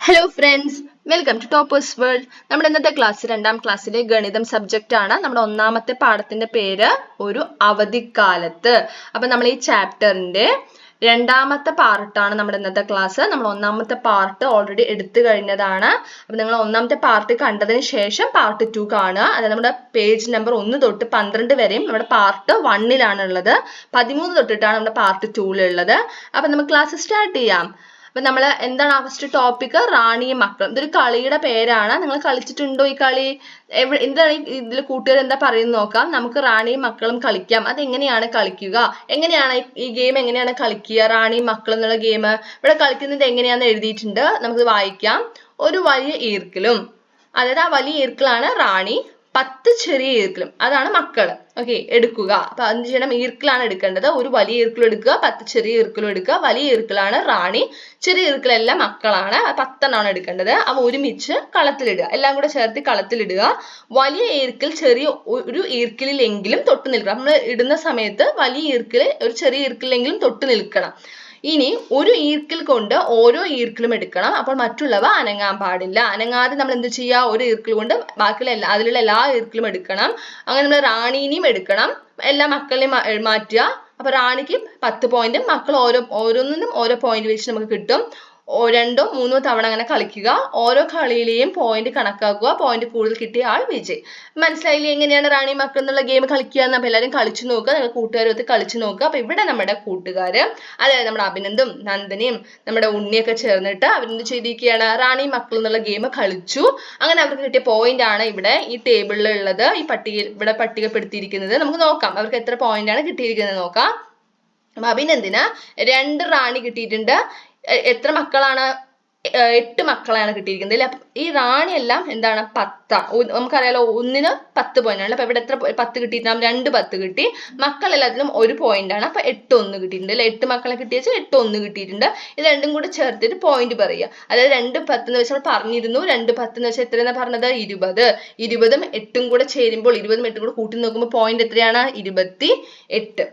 Hello friends welcome to toppers world നമ്മുടെ ഇന്നത്തെ class രണ്ടാം ക്ലാസ്സിലെ ഗണിതം സബ്ജക്റ്റ് ആണ്. നമ്മുടെ ഒന്നാമത്തെ പാഠത്തിന്റെ പേര് ഒരു അവധിക്കാലത്ത്. അപ്പൊ നമ്മൾ ഈ ചാപ്റ്ററിന്റെ രണ്ടാമത്തെ പാർട്ടാണ് നമ്മുടെ ഇന്നത്തെ ക്ലാസ് നമ്മൾ ഒന്നാമത്തെ പാർട്ട് ഓൾറെഡി എടുത്തു കഴിഞ്ഞതാണ്. അപ്പൊ നിങ്ങൾ ഒന്നാമത്തെ പാർട്ട് കണ്ടതിന് ശേഷം പാർട്ട് ടു കാണുക. അതായത് നമ്മുടെ പേജ് നമ്പർ ഒന്ന് തൊട്ട് പന്ത്രണ്ട് വരെയും നമ്മുടെ പാർട്ട് വണ്ണിലാണ് ഉള്ളത്. പതിമൂന്ന് തൊട്ടിട്ടാണ് നമ്മുടെ പാർട്ട് ടൂവിലുള്ളത് അപ്പൊ നമുക്ക് ക്ലാസ് സ്റ്റാർട്ട് ചെയ്യാം. അപ്പൊ നമ്മൾ എന്താണ് ആ ഫസ്റ്റ് ടോപ്പിക് റാണിയും മക്കളും ഇതൊരു കളിയുടെ പേരാണ്. നിങ്ങൾ കളിച്ചിട്ടുണ്ടോ ഈ കളി? എവിടെ എന്താണ് ഇതിൽ കൂട്ടുകാർ എന്താ പറയുന്നത് നോക്കാം. നമുക്ക് റാണിയും മക്കളും കളിക്കാം. അത് എങ്ങനെയാണ് കളിക്കുക? എങ്ങനെയാണ് ഈ ഗെയിം എങ്ങനെയാണ് കളിക്കുക? റാണിയും മക്കളും എന്നുള്ള ഗെയിം ഇവിടെ കളിക്കുന്നത് എങ്ങനെയാണെന്ന് എഴുതിയിട്ടുണ്ട്. നമുക്ക് വായിക്കാം. ഒരു വലിയ ഈർക്കിലും. അതായത് ആ വലിയ ഈർക്കിലാണ് റാണി പത്ത് ചെറിയ ഈർക്കിലും. അതാണ് മക്കൾ. ഓക്കെ എടുക്കുക. അപ്പൊ അഞ്ച് ചെയ്യണം? ഈർക്കിലാണ് എടുക്കേണ്ടത്. ഒരു വലിയ ഈർക്കിലും എടുക്കുക പത്ത് ചെറിയ ഈർക്കിലും എടുക്കുക. വലിയ ഈർക്കിലാണ് റാണി. ചെറിയ ഈർക്കിലെല്ലാം മക്കളാണ്. പത്തെണ്ണമാണ് എടുക്കേണ്ടത്. അവ ഒരുമിച്ച് കളത്തിലിടുക. എല്ലാം കൂടെ ചേർത്ത് കളത്തിലിടുക. വലിയ ഈർക്കിൽ ചെറിയ ഒരു ഈർക്കിലെങ്കിലും തൊട്ട് നിൽക്കണം. നമ്മൾ ഇടുന്ന സമയത്ത് വലിയ ഈർക്കിൽ ഒരു ചെറിയ ഈർക്കിലെങ്കിലും തൊട്ട് നിൽക്കണം. ഇനി ഒരു ഈർക്കിൽ കൊണ്ട് ഓരോ ഈർക്കിലും എടുക്കണം. അപ്പോൾ മറ്റുള്ളവ അനങ്ങാൻ പാടില്ല. അനങ്ങാതെ നമ്മൾ എന്ത് ചെയ്യുക ഒരു ഈർക്കിൽ കൊണ്ട് ബാക്കിയുള്ള എല്ലാ അതിലുള്ള എല്ലാ ഈർക്കിലും എടുക്കണം. അങ്ങനെ നമ്മൾ റാണീനെയും എടുക്കണം. എല്ലാ മക്കളെയും മാറ്റുക. അപ്പൊ റാണിക്ക് പത്ത് പോയിന്റും മക്കൾ ഓരോ ഓരോന്നിനും ഓരോ പോയിന്റ് വെച്ച് നമുക്ക് കിട്ടും. രണ്ടോ മൂന്നോ തവണ അങ്ങനെ കളിക്കുക. ഓരോ കളിയിലെയും പോയിന്റ് കണക്കാക്കുക. പോയിന്റ് കൂടുതൽ കിട്ടിയ ആൾ വിജയ്. മനസ്സിലായില്ലേ? എങ്ങനെയാണ് റാണി മക്കൾ എന്നുള്ള ഗെയിം കളിക്കുക എന്ന്? അപ്പൊ എല്ലാവരും കളിച്ചു നോക്കുക. നിങ്ങൾ കൂട്ടുകാരൊത്ത് കളിച്ചു നോക്കുക. അപ്പൊ ഇവിടെ നമ്മുടെ കൂട്ടുകാര് അതായത് നമ്മുടെ അഭിനന്ദും നന്ദനയും നമ്മുടെ ഉണ്ണിയൊക്കെ ചേർന്നിട്ട് അവരെന്ത് ചെയ്തിരിക്കുകയാണ്? റാണി മക്കൾ എന്നുള്ള ഗെയിം കളിച്ചു. അങ്ങനെ അവർക്ക് കിട്ടിയ പോയിന്റ് ആണ് ഇവിടെ ഈ ടേബിളിലുള്ളത് ഈ പട്ടിക ഇവിടെ പട്ടികപ്പെടുത്തിയിരിക്കുന്നത്. നമുക്ക് നോക്കാം. അവർക്ക് എത്ര പോയിന്റ് ആണ് കിട്ടിയിരിക്കുന്നത് നോക്കാം. അഭിനന്ദിന് രണ്ട് റാണി കിട്ടിയിട്ടുണ്ട്. എത്ര മക്കളാണ് എട്ട് മക്കളാണ് കിട്ടിയിരിക്കുന്നത് അല്ലെ? ഈ റാണി എല്ലാം എന്താണ്? പത്ത. നമുക്കറിയാലോ ഒന്നിന് പത്ത് പോയിന്റ് ആണ്. അപ്പൊ ഇവിടെ എത്ര പത്ത് കിട്ടിയിട്ടുണ്ടാവും രണ്ട് പത്ത് കിട്ടി. മക്കൾ എല്ലാത്തിനും ഒരു പോയിന്റ് ആണ്. അപ്പൊ എട്ട് ഒന്ന് കിട്ടിയിട്ടുണ്ട് അല്ലെ? എട്ട് മക്കളെ കിട്ടിയ എട്ട് ഒന്ന് കിട്ടിയിട്ടുണ്ട്. ഇത് രണ്ടും കൂടി ചേർത്തിട്ട് പോയിന്റ് പറയുക. അതായത് രണ്ട് പത്ത് എന്ന് വെച്ചാൽ പറഞ്ഞിരുന്നു. രണ്ട് പത്ത് എന്ന് വെച്ചാൽ എത്രയെന്നാ പറഞ്ഞത്? ഇരുപത്. ഇരുപതും എട്ടും കൂടെ ചേരുമ്പോൾ ഇരുപതും എട്ടും കൂടെ കൂട്ടി നോക്കുമ്പോൾ പോയിന്റ് എത്രയാണ്? ഇരുപത്തി എട്ട്.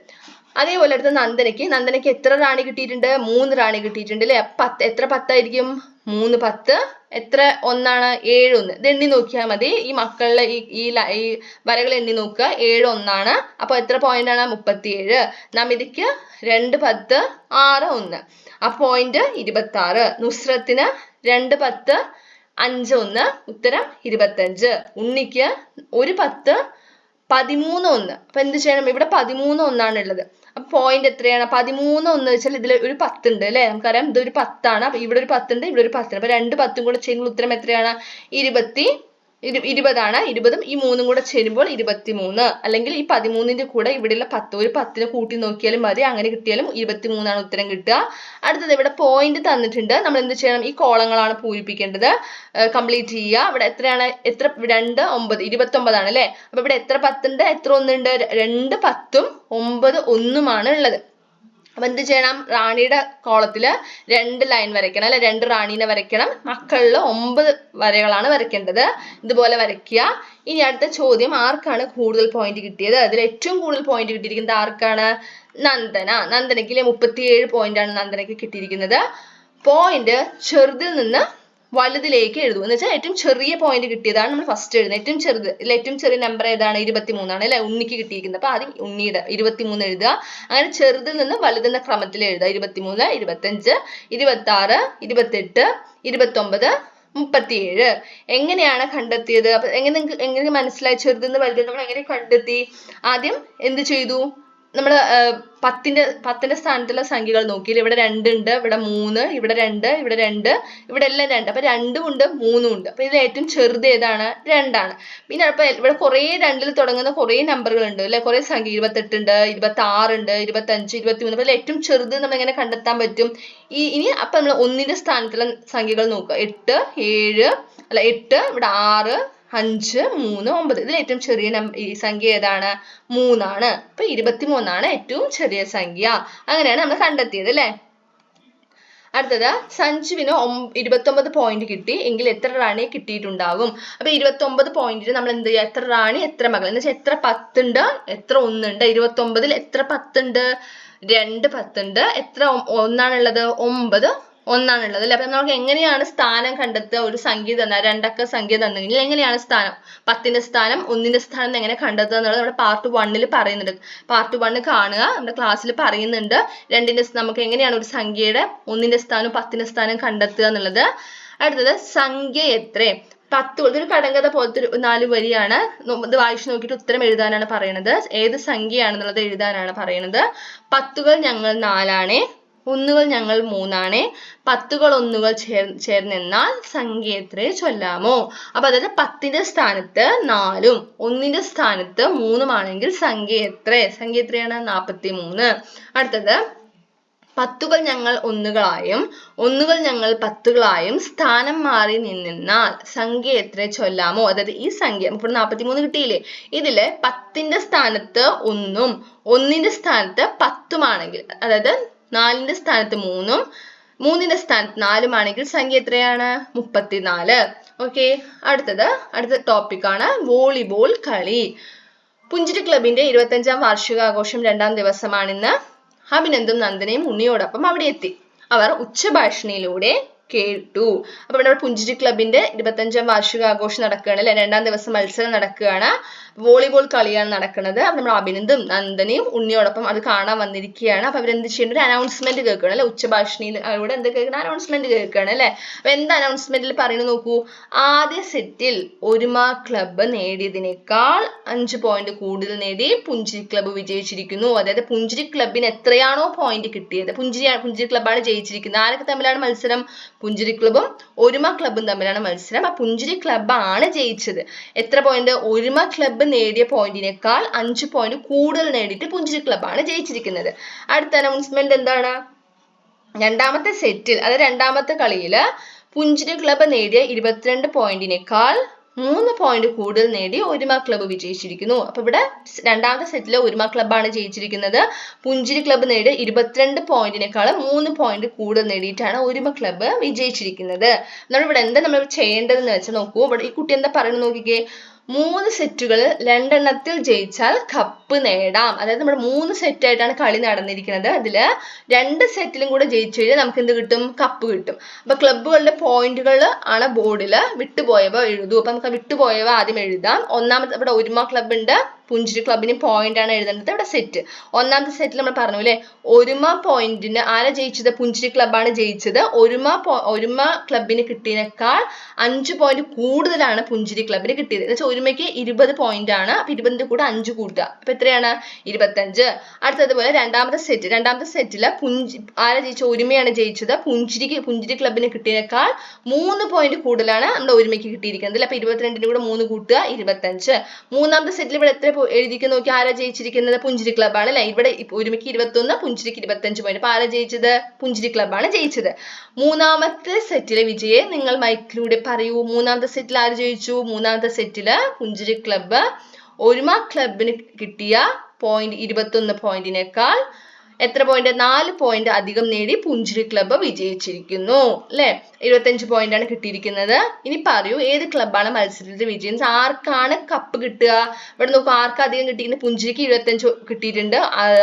അതേപോലെ അടുത്ത നന്ദനയ്ക്ക്. നന്ദനയ്ക്ക് എത്ര റാണി കിട്ടിയിട്ടുണ്ട്? മൂന്ന് റാണി കിട്ടിയിട്ടുണ്ട് അല്ലെ? പത്ത് എത്ര പത്തായിരിക്കും? മൂന്ന് പത്ത്. എത്ര ഒന്നാണ്? ഏഴ് ഒന്ന്. ഇത് എണ്ണി നോക്കിയാൽ മതി. ഈ മക്കളുടെ ഈ ഈ വരകൾ എണ്ണി നോക്കുക. ഏഴ് ഒന്നാണ്. അപ്പൊ എത്ര പോയിന്റ് ആണ് മുപ്പത്തിയേഴ്. നമിതയ്ക്ക് രണ്ട് പത്ത് ആറ് ഒന്ന്. ആ പോയിന്റ് ഇരുപത്തി ആറ് നുസ്രത്തിന് രണ്ട് പത്ത് അഞ്ച് ഒന്ന്. ഉത്തരം ഇരുപത്തഞ്ച്. ഉണ്ണിക്ക് ഒരു പത്ത് പതിമൂന്ന് ഒന്ന്. അപ്പൊ എന്ത് ചെയ്യണം? ഇവിടെ പതിമൂന്ന് ഒന്നാണ് ഉള്ളത്. അപ്പൊ പോയിന്റ് എത്രയാണ്? പതിമൂന്ന് ഒന്ന് വെച്ചാൽ ഇതിൽ ഒരു പത്തുണ്ട് അല്ലെ? നമുക്കറിയാം ഇതൊരു പത്താണ്. അപ്പൊ ഇവിടെ ഒരു പത്തുണ്ട് ഇവിടെ ഒരു പത്തുണ്ട് അപ്പൊ രണ്ട് പത്തും കൂടെ ചെയ്യുമ്പോൾ ഉത്തരം എത്രയാണ്? ഇരുപത്തി ഇരു- ഇരുപതാണ്. ഇരുപതും ഈ മൂന്നും കൂടെ ചേരുമ്പോൾ ഇരുപത്തി മൂന്ന് അല്ലെങ്കിൽ ഈ പതിമൂന്നിന്റെ കൂടെ ഇവിടെയുള്ള പത്ത് ഒരു പത്തിനെ കൂട്ടി നോക്കിയാലും മതി. അങ്ങനെ കിട്ടിയാലും ഇരുപത്തി മൂന്നാണ് ഉത്തരം കിട്ടുക. അടുത്തത് ഇവിടെ പോയിന്റ് തന്നിട്ടുണ്ട്. നമ്മൾ എന്ത് ചെയ്യണം? ഈ കോളങ്ങളാണ് പൂരിപ്പിക്കേണ്ടത്. കംപ്ലീറ്റ് ചെയ്യുക. ഇവിടെ എത്രയാണ്? എത്ര രണ്ട് ഒമ്പത് ഇരുപത്തി ഒമ്പതാണ് അല്ലെ? അപ്പൊ ഇവിടെ എത്ര പത്തുണ്ട്? എത്ര ഒന്നുണ്ട്? രണ്ട് പത്തും ഒമ്പത് ഒന്നുമാണ് ഉള്ളത്. അപ്പൊ എന്ത് ചെയ്യണം? റാണിയുടെ കോളത്തിൽ രണ്ട് ലൈൻ വരയ്ക്കണം അല്ലെ? രണ്ട് റാണീനെ വരയ്ക്കണം. മക്കളിൽ ഒമ്പത് വരകളാണ് വരയ്ക്കേണ്ടത്. ഇതുപോലെ വരയ്ക്കുക. ഇനി അടുത്ത ചോദ്യം ആർക്കാണ് കൂടുതൽ പോയിന്റ് കിട്ടിയത്? അതിൽ ഏറ്റവും കൂടുതൽ പോയിന്റ് കിട്ടിയിരിക്കുന്നത് ആർക്കാണ്? നന്ദന. നന്ദനയ്ക്ക് മുപ്പത്തിയേഴ് പോയിന്റ് ആണ് നന്ദനയ്ക്ക് കിട്ടിയിരിക്കുന്നത്. പോയിന്റ് ചെറുതിൽ നിന്ന് വലുതിലേക്ക് എഴുതും. എന്ന് വെച്ചാൽ ഏറ്റവും ചെറിയ പോയിന്റ് കിട്ടിയതാണ് നമ്മൾ ഫസ്റ്റ് എഴുതുന്നത്. ഏറ്റവും ചെറുത് ഏറ്റവും ചെറിയ നമ്പർ ഏതാണ്? ഇരുപത്തി മൂന്നാണ് അല്ലെ ഉണ്ണിക്ക് കിട്ടിയിരിക്കുന്നത്. അപ്പൊ ആദ്യം ഉണ്ണിയുടെ ഇരുപത്തി മൂന്ന് എഴുതുക. അങ്ങനെ ചെറുതിൽ നിന്ന് വലുതെന്ന ക്രമത്തിൽ എഴുതുക. ഇരുപത്തിമൂന്ന് ഇരുപത്തഞ്ച് ഇരുപത്തി ആറ് ഇരുപത്തെട്ട് ഇരുപത്തൊമ്പത് മുപ്പത്തിയേഴ്. എങ്ങനെയാണ് കണ്ടെത്തിയത്? അപ്പൊ എങ്ങനെ നിങ്ങക്ക് എങ്ങനെ മനസ്സിലായി ചെറുതെന്ന് വലുതെന്ന് നമ്മൾ എങ്ങനെ കണ്ടെത്തി? ആദ്യം എന്ത് ചെയ്തു? നമ്മൾ പത്തിന്റെ പത്തിന്റെ സ്ഥാനത്തുള്ള സംഖ്യകൾ നോക്കിയേ ഇവിടെ ഉണ്ട് ഇവിടെ മൂന്ന് ഇവിടെ രണ്ട് ഇവിടെ രണ്ട് ഇവിടെ എല്ലാം രണ്ട്. അപ്പൊ രണ്ടും ഉണ്ട് മൂന്നും ഉണ്ട്. അപ്പൊ ഇതിൽ ഏറ്റവും ചെറുത് ഏതാണ്? രണ്ടാണ്. പിന്നെ അപ്പൊ ഇവിടെ കുറേ രണ്ടിൽ തുടങ്ങുന്ന കുറേ നമ്പറുകൾ ഉണ്ട് അല്ലെ? കുറേ സംഖ്യ ഇരുപത്തെട്ട് ഉണ്ട് ഇരുപത്തി ആറ് ഉണ്ട് ഇരുപത്തഞ്ച് ഇരുപത്തി മൂന്ന് അപ്പൊ ഇതിൽ ഏറ്റവും ചെറുത് നമ്മൾ എങ്ങനെ കണ്ടെത്താൻ പറ്റും? ഈ ഇനി അപ്പൊ നമ്മൾ ഒന്നിന്റെ സ്ഥാനത്തുള്ള സംഖ്യകൾ നോക്കുക. എട്ട് ഏഴ് അല്ല എട്ട് ഇവിടെ ആറ് അഞ്ച് മൂന്ന് ഒമ്പത്. ഇതിൽ ഏറ്റവും ചെറിയ നം ഈ സംഖ്യ ഏതാണ്? മൂന്നാണ്. അപ്പൊ ഇരുപത്തിമൂന്നാണ് ഏറ്റവും ചെറിയ സംഖ്യ. അങ്ങനെയാണ് നമ്മൾ കണ്ടെത്തിയത് അല്ലെ? അടുത്തത് സഞ്ജുവിന് ഇരുപത്തൊമ്പത് പോയിന്റ് കിട്ടി. എങ്കിൽ എത്ര റാണി കിട്ടിയിട്ടുണ്ടാകും? അപ്പൊ ഇരുപത്തൊമ്പത് പോയിന്റിന് നമ്മൾ എന്ത് ചെയ്യുക എത്ര റാണി എത്ര മകൾ? എന്ന് വെച്ചാൽ എത്ര പത്തുണ്ട്? എത്ര ഒന്നുണ്ട്? ഇരുപത്തൊമ്പതിൽ എത്ര പത്തുണ്ട്? രണ്ട് പത്തുണ്ട്. എത്ര ഒന്നാണുള്ളത്? ഒമ്പത്. ഒന്നാണുള്ളത് അല്ലെ? അപ്പൊ നമുക്ക് എങ്ങനെയാണ് സ്ഥാനം കണ്ടെത്തുക? ഒരു സംഖ്യ തന്ന രണ്ടക്ക സംഖ്യ തന്നെങ്കിൽ എങ്ങനെയാണ് സ്ഥാനം? പത്തിന്റെ സ്ഥാനം ഒന്നിന്റെ സ്ഥാനം എങ്ങനെ കണ്ടെത്തുക എന്നുള്ളത് നമ്മുടെ പാർട്ട് വണ്ണിൽ പറയുന്നുണ്ട്. പാർട്ട് വണ്ണ് കാണുക. നമ്മുടെ ക്ലാസ്സിൽ പറയുന്നുണ്ട്. രണ്ടിന്റെ നമുക്ക് എങ്ങനെയാണ് ഒരു സംഖ്യയുടെ ഒന്നിന്റെ സ്ഥാനം പത്തിന്റെ സ്ഥാനം കണ്ടെത്തുക എന്നുള്ളത്. അടുത്തത് സംഖ്യ എത്ര? പത്ത്. ഇതൊരു കടങ്കഥ പോലത്തെ നാല് വരിയാണ്. ഇത് വായിച്ചു നോക്കിയിട്ട് ഉത്തരം എഴുതാനാണ് പറയുന്നത് ഏത് സംഖ്യയാണെന്നുള്ളത് എഴുതാനാണ് പറയുന്നത് പത്തുകൾ ഞങ്ങൾ നാലാണേ. ഒന്നുകൾ ഞങ്ങൾ മൂന്നാണ്. പത്തുകൾ ഒന്നുകൾ ചേർ ചേർന്നെന്നാൽ സംഖ്യ എത്രയെ ചൊല്ലാമോ? അപ്പൊ അതായത് പത്തിന്റെ സ്ഥാനത്ത് നാലും ഒന്നിന്റെ സ്ഥാനത്ത് മൂന്നുമാണെങ്കിൽ സംഖ്യ എത്ര സംഖ്യ എത്രയാണ് മൂന്ന് അടുത്തത് പത്തുകൾ ഞങ്ങൾ ഒന്നുകളായും ഒന്നുകൾ ഞങ്ങൾ പത്തുകളായും സ്ഥാനം മാറി നിന്നാൽ സംഖ്യ എത്ര ചൊല്ലാമോ? അതായത് ഈ സംഖ്യ ഇപ്പോൾ നാൽപ്പത്തിമൂന്ന് കിട്ടിയില്ലേ? ഇതിൽ പത്തിന്റെ സ്ഥാനത്ത് ഒന്നും ഒന്നിന്റെ സ്ഥാനത്ത് പത്തുമാണെങ്കിൽ അതായത് നാലിന്റെ സ്ഥാനത്ത് മൂന്നും മൂന്നിന്റെ സ്ഥാനത്ത് നാലുമാണെങ്കിൽ സംഖ്യ എത്രയാണ്? മുപ്പത്തിനാല്. ഓക്കെ അടുത്തത് അടുത്ത ടോപ്പിക്കാണ് വോളിബോൾ കളി. പുഞ്ചിരി ക്ലബിന്റെ ഇരുപത്തഞ്ചാം വാർഷികാഘോഷം രണ്ടാം ദിവസമാണിന്ന്. അഭിനന്ദും നന്ദനയും ഉണ്ണിയോടൊപ്പം അവിടെ എത്തി. അവർ ഉച്ചഭാഷണിയിലൂടെ കേട്ടു. അപ്പൊ ഇവിടെ പുഞ്ചിരി ക്ലബിന്റെ ഇരുപത്തഞ്ചാം വാർഷികാഘോഷം നടക്കുകയാണ് അല്ലെ? രണ്ടാം ദിവസം മത്സരം നടക്കുകയാണ്. വോളിബോൾ കളിയാണ് നടക്കുന്നത്. അപ്പൊ നമ്മൾ അഭിനന്ദും നന്ദനയും ഉണ്ണിയോടൊപ്പം അത് കാണാൻ വന്നിരിക്കുകയാണ്. അപ്പൊ അവരെന്ത് ചെയ്യുന്നത് ഒരു അനൗൺസ്മെന്റ് കേൾക്കണം അല്ലെ? ഉച്ചഭാഷണിയിലൂടെ എന്ത് കേൾക്കണം? അനൗൺസ്മെന്റ് കേൾക്കുകയാണ് അല്ലെ? അപ്പൊ എന്ത് അനൗൺസ്മെന്റിൽ പറയുന്നത് നോക്കൂ. ആദ്യ സെറ്റിൽ ഒരുമ ക്ലബ്ബ് നേടിയതിനേക്കാൾ അഞ്ച് പോയിന്റ് കൂടുതൽ നേടി പുഞ്ചിരി ക്ലബ്ബ് വിജയിച്ചിരിക്കുന്നു. അതായത് പുഞ്ചിരി ക്ലബിന് എത്രയാണോ പോയിന്റ് കിട്ടിയത്? പുഞ്ചിരി പുഞ്ചിരി ക്ലബ്ബാണ് ജയിച്ചിരിക്കുന്നത്. ആരൊക്കെ തമ്മിലാണ് മത്സരം? പുഞ്ചിരി ക്ലബും ഒരുമ ക്ലബും തമ്മിലാണ് മത്സരം. ആ പുഞ്ചിരി ക്ലബ്ബാണ് ജയിച്ചത്. എത്ര പോയിന്റ് ഒരുമ ക്ലബ്ബ് നേടിയ പോയിന്റിനേക്കാൾ അഞ്ച് പോയിന്റ് കൂടുതൽ നേടിയിട്ട് പുഞ്ചിരി ക്ലബ്ബാണ് ജയിച്ചിരിക്കുന്നത്. അടുത്ത അനൗൺസ്മെന്റ് എന്താണ്? രണ്ടാമത്തെ സെറ്റിൽ അതായത് രണ്ടാമത്തെ കളിയിൽ പുഞ്ചിരി ക്ലബ്ബ് നേടിയ ഇരുപത്തിരണ്ട് പോയിന്റിനേക്കാൾ മൂന്ന് പോയിന്റ് കൂടുതൽ നേടി ഒരുമ ക്ലബ്ബ് വിജയിച്ചിരിക്കുന്നു. അപ്പൊ ഇവിടെ രണ്ടാമത്തെ സെറ്റിലെ ഒരുമ ക്ലബ്ബാണ് ജയിച്ചിരിക്കുന്നത്. പുഞ്ചിരി ക്ലബ്ബ് നേടിയ ഇരുപത്തിരണ്ട് പോയിന്റിനേക്കാൾ മൂന്ന് പോയിന്റ് കൂടുതൽ നേടിയിട്ടാണ് ഒരുമ ക്ലബ്ബ് വിജയിച്ചിരിക്കുന്നത്. നമ്മൾ ഇവിടെ എന്താ നമ്മൾ ചെയ്യേണ്ടതെന്ന് വെച്ചാൽ നോക്കൂ. ഇവിടെ ഈ കുട്ടി എന്താ പറയുന്നത് നോക്കിക്കേ. മൂന്ന് സെറ്റുകൾ രണ്ടെണ്ണത്തിൽ ജയിച്ചാൽ കപ്പ് നേടാം. അതായത് നമ്മുടെ മൂന്ന് സെറ്റ് ആയിട്ടാണ് കളി നടന്നിരിക്കുന്നത്. അതിൽ രണ്ട് സെറ്റിലും കൂടെ ജയിച്ചു കഴിഞ്ഞാൽ നമുക്ക് എന്ത് കിട്ടും? കപ്പ് കിട്ടും. അപ്പൊ ക്ലബ്ബുകളുടെ പോയിന്റുകൾ ആണ് ബോർഡിൽ വിട്ടുപോയവ എഴുതൂ അപ്പൊ നമുക്ക് വിട്ടുപോയവ ആദ്യം എഴുതാം. ഒന്നാമത്തെ ഇവിടെ ഒരുമ ക്ലബ്ബ് ഉണ്ട്. പുഞ്ചിരി ക്ലബിന് പോയിന്റ് ആണ് എഴുതേണ്ടത്. ഇവിടെ സെറ്റ് ഒന്നാമത്തെ സെറ്റിൽ നമ്മൾ പറഞ്ഞു അല്ലേ? ഒരുമ പോയിന്റിന് ആരാ ജയിച്ചത്? പുഞ്ചിരി ക്ലബ്ബാണ് ജയിച്ചത്. ഒരുമ ഒരുമ ക്ലബിന് കിട്ടിയതിനേക്കാൾ അഞ്ച് പോയിന്റ് കൂടുതലാണ് പുഞ്ചിരി ക്ലബിന് കിട്ടിയത്. എന്ന് വെച്ചാൽ ഒരുമയ്ക്ക് ഇരുപത് പോയിന്റ് ആണ്. അപ്പൊ ഇരുപതിന്റെ കൂടെ അഞ്ച് കൂട്ടുക അപ്പൊ എത്രയാണ്? ഇരുപത്തഞ്ച്. അടുത്തതുപോലെ രണ്ടാമത്തെ സെറ്റ് രണ്ടാമത്തെ സെറ്റിൽ പുഞ്ചി ആരാ ജയിച്ചത്? ഒരുമയാണ് ജയിച്ചത്. പുഞ്ചിരിക്ക് പുഞ്ചിരി ക്ലബിന് കിട്ടിയേക്കാൾ മൂന്ന് പോയിന്റ് കൂടുതലാണ് നമ്മുടെ ഒരുമയ്ക്ക് കിട്ടിയിരിക്കുന്നത്. അപ്പൊ ഇരുപത്തിരണ്ടിന് കൂടെ മൂന്ന് കൂട്ടുക ഇരുപത്തഞ്ച്. മൂന്നാമത്തെ സെറ്റിൽ ഇവിടെ എത്ര എഴുതിക്ക് നോക്കി ആരാ ജയിച്ചിരിക്കുന്നത്? പുഞ്ചിരി ക്ലബ്ബാണ് അല്ലെ? ഇവിടെ ഒരുമയ്ക്ക് ഇരുപത്തൊന്ന് പുഞ്ചിരിക്ക് ഇരുപത്തഞ്ച് പോയിന്റ് അപ്പൊ ആരാ ജയിച്ചത്? പുഞ്ചിരി ക്ലബ്ബാണ് ജയിച്ചത്. മൂന്നാമത്തെ സെറ്റിലെ വിജയെ നിങ്ങൾ മൈക്കിലൂടെ പറയൂ. മൂന്നാമത്തെ സെറ്റിൽ ആര് ജയിച്ചു? മൂന്നാമത്തെ സെറ്റിൽ പുഞ്ചിരി ക്ലബ്ബ് ഒരുമ ക്ലബിന് കിട്ടിയ പോയിന്റ് ഇരുപത്തൊന്ന് പോയിന്റിനേക്കാൾ എത്ര പോയിന്റ് നാല് പോയിന്റ് അധികം നേടി പുഞ്ചിരി ക്ലബ്ബ് വിജയിച്ചിരിക്കുന്നു. അല്ലെ ഇരുപത്തഞ്ച് പോയിന്റ് ആണ് കിട്ടിയിരിക്കുന്നത്. ഇനി പറയൂ ഏത് ക്ലബ്ബാണ് മത്സരത്തിൽ വിജയം? ആർക്കാണ് കപ്പ് കിട്ടുക? ഇവിടെ നോക്കൂ ആർക്ക് അധികം കിട്ടിയിരിക്കുന്നത് പുഞ്ചിരിക്ക് ഇരുപത്തഞ്ച് കിട്ടിയിട്ടുണ്ട്.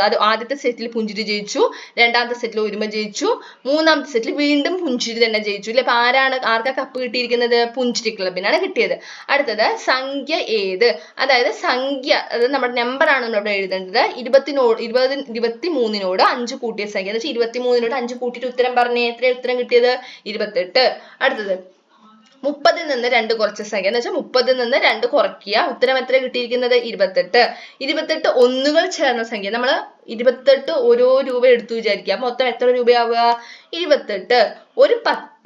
അത് ആദ്യത്തെ സെറ്റിൽ പുഞ്ചിരി ജയിച്ചു. രണ്ടാമത്തെ സെറ്റിൽ ഒരുമ ജയിച്ചു. മൂന്നാമത്തെ സെറ്റിൽ വീണ്ടും പുഞ്ചിരി തന്നെ ജയിച്ചു. അല്ലെ അപ്പൊ ആരാണ് ആർക്കാ കപ്പ് കിട്ടിയിരിക്കുന്നത്? പുഞ്ചിരി ക്ലബിനാണ് കിട്ടിയത്. അടുത്തത് സംഖ്യ ഏത്? അതായത് സംഖ്യ അതായത് നമ്മുടെ നമ്പർ ആണ് നമ്മൾ ഇവിടെ എഴുതേണ്ടത്. ഇരുപത്തിനോ ഇരുപത് ഇരുപത്തി മൂന്നിനോട് അഞ്ച് കൂട്ടിയ സംഖ്യ. എന്ന് വെച്ചാൽ ഇരുപത്തി മൂന്നിനോട് അഞ്ച് കൂട്ടിയിട്ട് ഉത്തരം പറഞ്ഞേ എത്ര ഉത്തരം കിട്ടിയത്? ഇരുപത്തെട്ട്. അടുത്തത്. മുപ്പതിൽ നിന്ന് രണ്ട് കുറച്ച സംഖ്യ. എന്ന് വെച്ചാൽ മുപ്പതിൽ നിന്ന് രണ്ട് കുറയ്ക്കുക. ഉത്തരം എത്ര കിട്ടിയിരിക്കുന്നത്? ഇരുപത്തെട്ട്. ഇരുപത്തെട്ട് ഒന്നുകൾ ചേർന്ന സംഖ്യ. നമ്മൾ ഇരുപത്തെട്ട് ഓരോ രൂപ എടുത്തു വിചാരിക്കുക. മൊത്തം എത്ര രൂപയാവുക? ഇരുപത്തെട്ട്. ഒരു പത്തും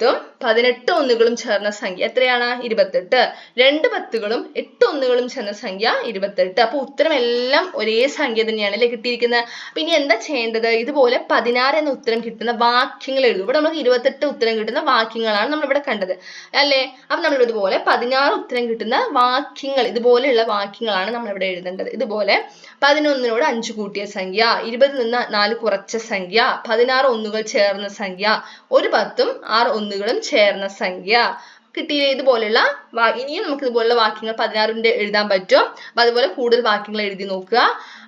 പതിനെട്ട് ഒന്നുകളും ചേർന്ന സംഖ്യ എത്രയാണ്? ഇരുപത്തെട്ട്. രണ്ട് പത്തുകളും എട്ട് ഒന്നുകളും ചേർന്ന സംഖ്യ ഇരുപത്തെട്ട്. അപ്പൊ ഉത്തരം എല്ലാം ഒരേ സംഖ്യ തന്നെയാണ് അല്ലെ കിട്ടിയിരിക്കുന്നത് പിന്നെ എന്താ ചെയ്യേണ്ടത്? ഇതുപോലെ പതിനാറ് എന്ന ഉത്തരം കിട്ടുന്ന വാക്യങ്ങൾ എഴുതും. ഇവിടെ നമുക്ക് ഇരുപത്തെട്ട് ഉത്തരം കിട്ടുന്ന വാക്യങ്ങളാണ് നമ്മൾ ഇവിടെ കണ്ടത്. അല്ലേ? അപ്പൊ നമ്മൾ ഇതുപോലെ പതിനാറ് ഉത്തരം കിട്ടുന്ന വാക്യങ്ങൾ ഇതുപോലെയുള്ള വാക്യങ്ങളാണ് നമ്മൾ ഇവിടെ എഴുതേണ്ടത്. ഇതുപോലെ പതിനൊന്നിനോട് അഞ്ച് കൂട്ടിയ സംഖ്യ ഇരുപതിൽ നിന്ന് നാല് കുറച്ച സംഖ്യ പതിനാറ് ഒന്നുകൾ ചേർന്ന സംഖ്യ ഒരു പത്തും ആറ് ഒന്നുകളും ചേർന്ന സംഖ്യ കിട്ടിയ ഇതുപോലുള്ള ഇനിയും നമുക്ക് ഇതുപോലുള്ള വാക്യങ്ങൾ പതിനാറിന്റെ എഴുതാൻ പറ്റും. അപ്പൊ അതുപോലെ കൂടുതൽ വാക്യങ്ങൾ എഴുതി നോക്കുക.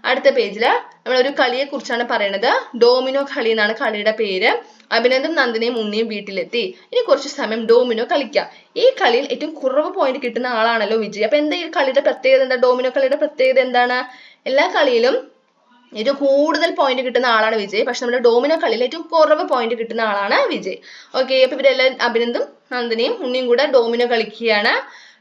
അടുത്ത പേജിൽ നമ്മൾ ഒരു കളിയെ കുറിച്ചാണ് പറയുന്നത് ഡോമിനോ കളി എന്നാണ് കളിയുടെ പേര്. അഭിനന്ദും നന്ദിനിയും ഉണ്ണിയും വീട്ടിലെത്തി. ഇനി കുറച്ച് സമയം ഡോമിനോ കളിക്കാം. ഈ കളിയിൽ ഏറ്റവും കുറവ് പോയിന്റ് കിട്ടുന്ന ആളാണല്ലോ വിജയ്. അപ്പൊ എന്താ ഈ കളിയുടെ പ്രത്യേകത എന്താ? ഡോമിനോ കളിയുടെ പ്രത്യേകത എന്താണ്? എല്ലാ കളിയിലും ഏറ്റവും കൂടുതൽ പോയിന്റ് കിട്ടുന്ന ആളാണ് വിജയ്. പക്ഷെ നമ്മുടെ ഡോമിനോ കളിയിൽ ഏറ്റവും കുറവ് പോയിന്റ് കിട്ടുന്ന ആളാണ് വിജയ്. ഓക്കെ അപ്പൊ ഇവരെല്ലാം അഭിനന്ദും നന്ദിനിയും ഉണ്ണിയും കൂടെ ഡോമിനോ കളിക്കുകയാണ്.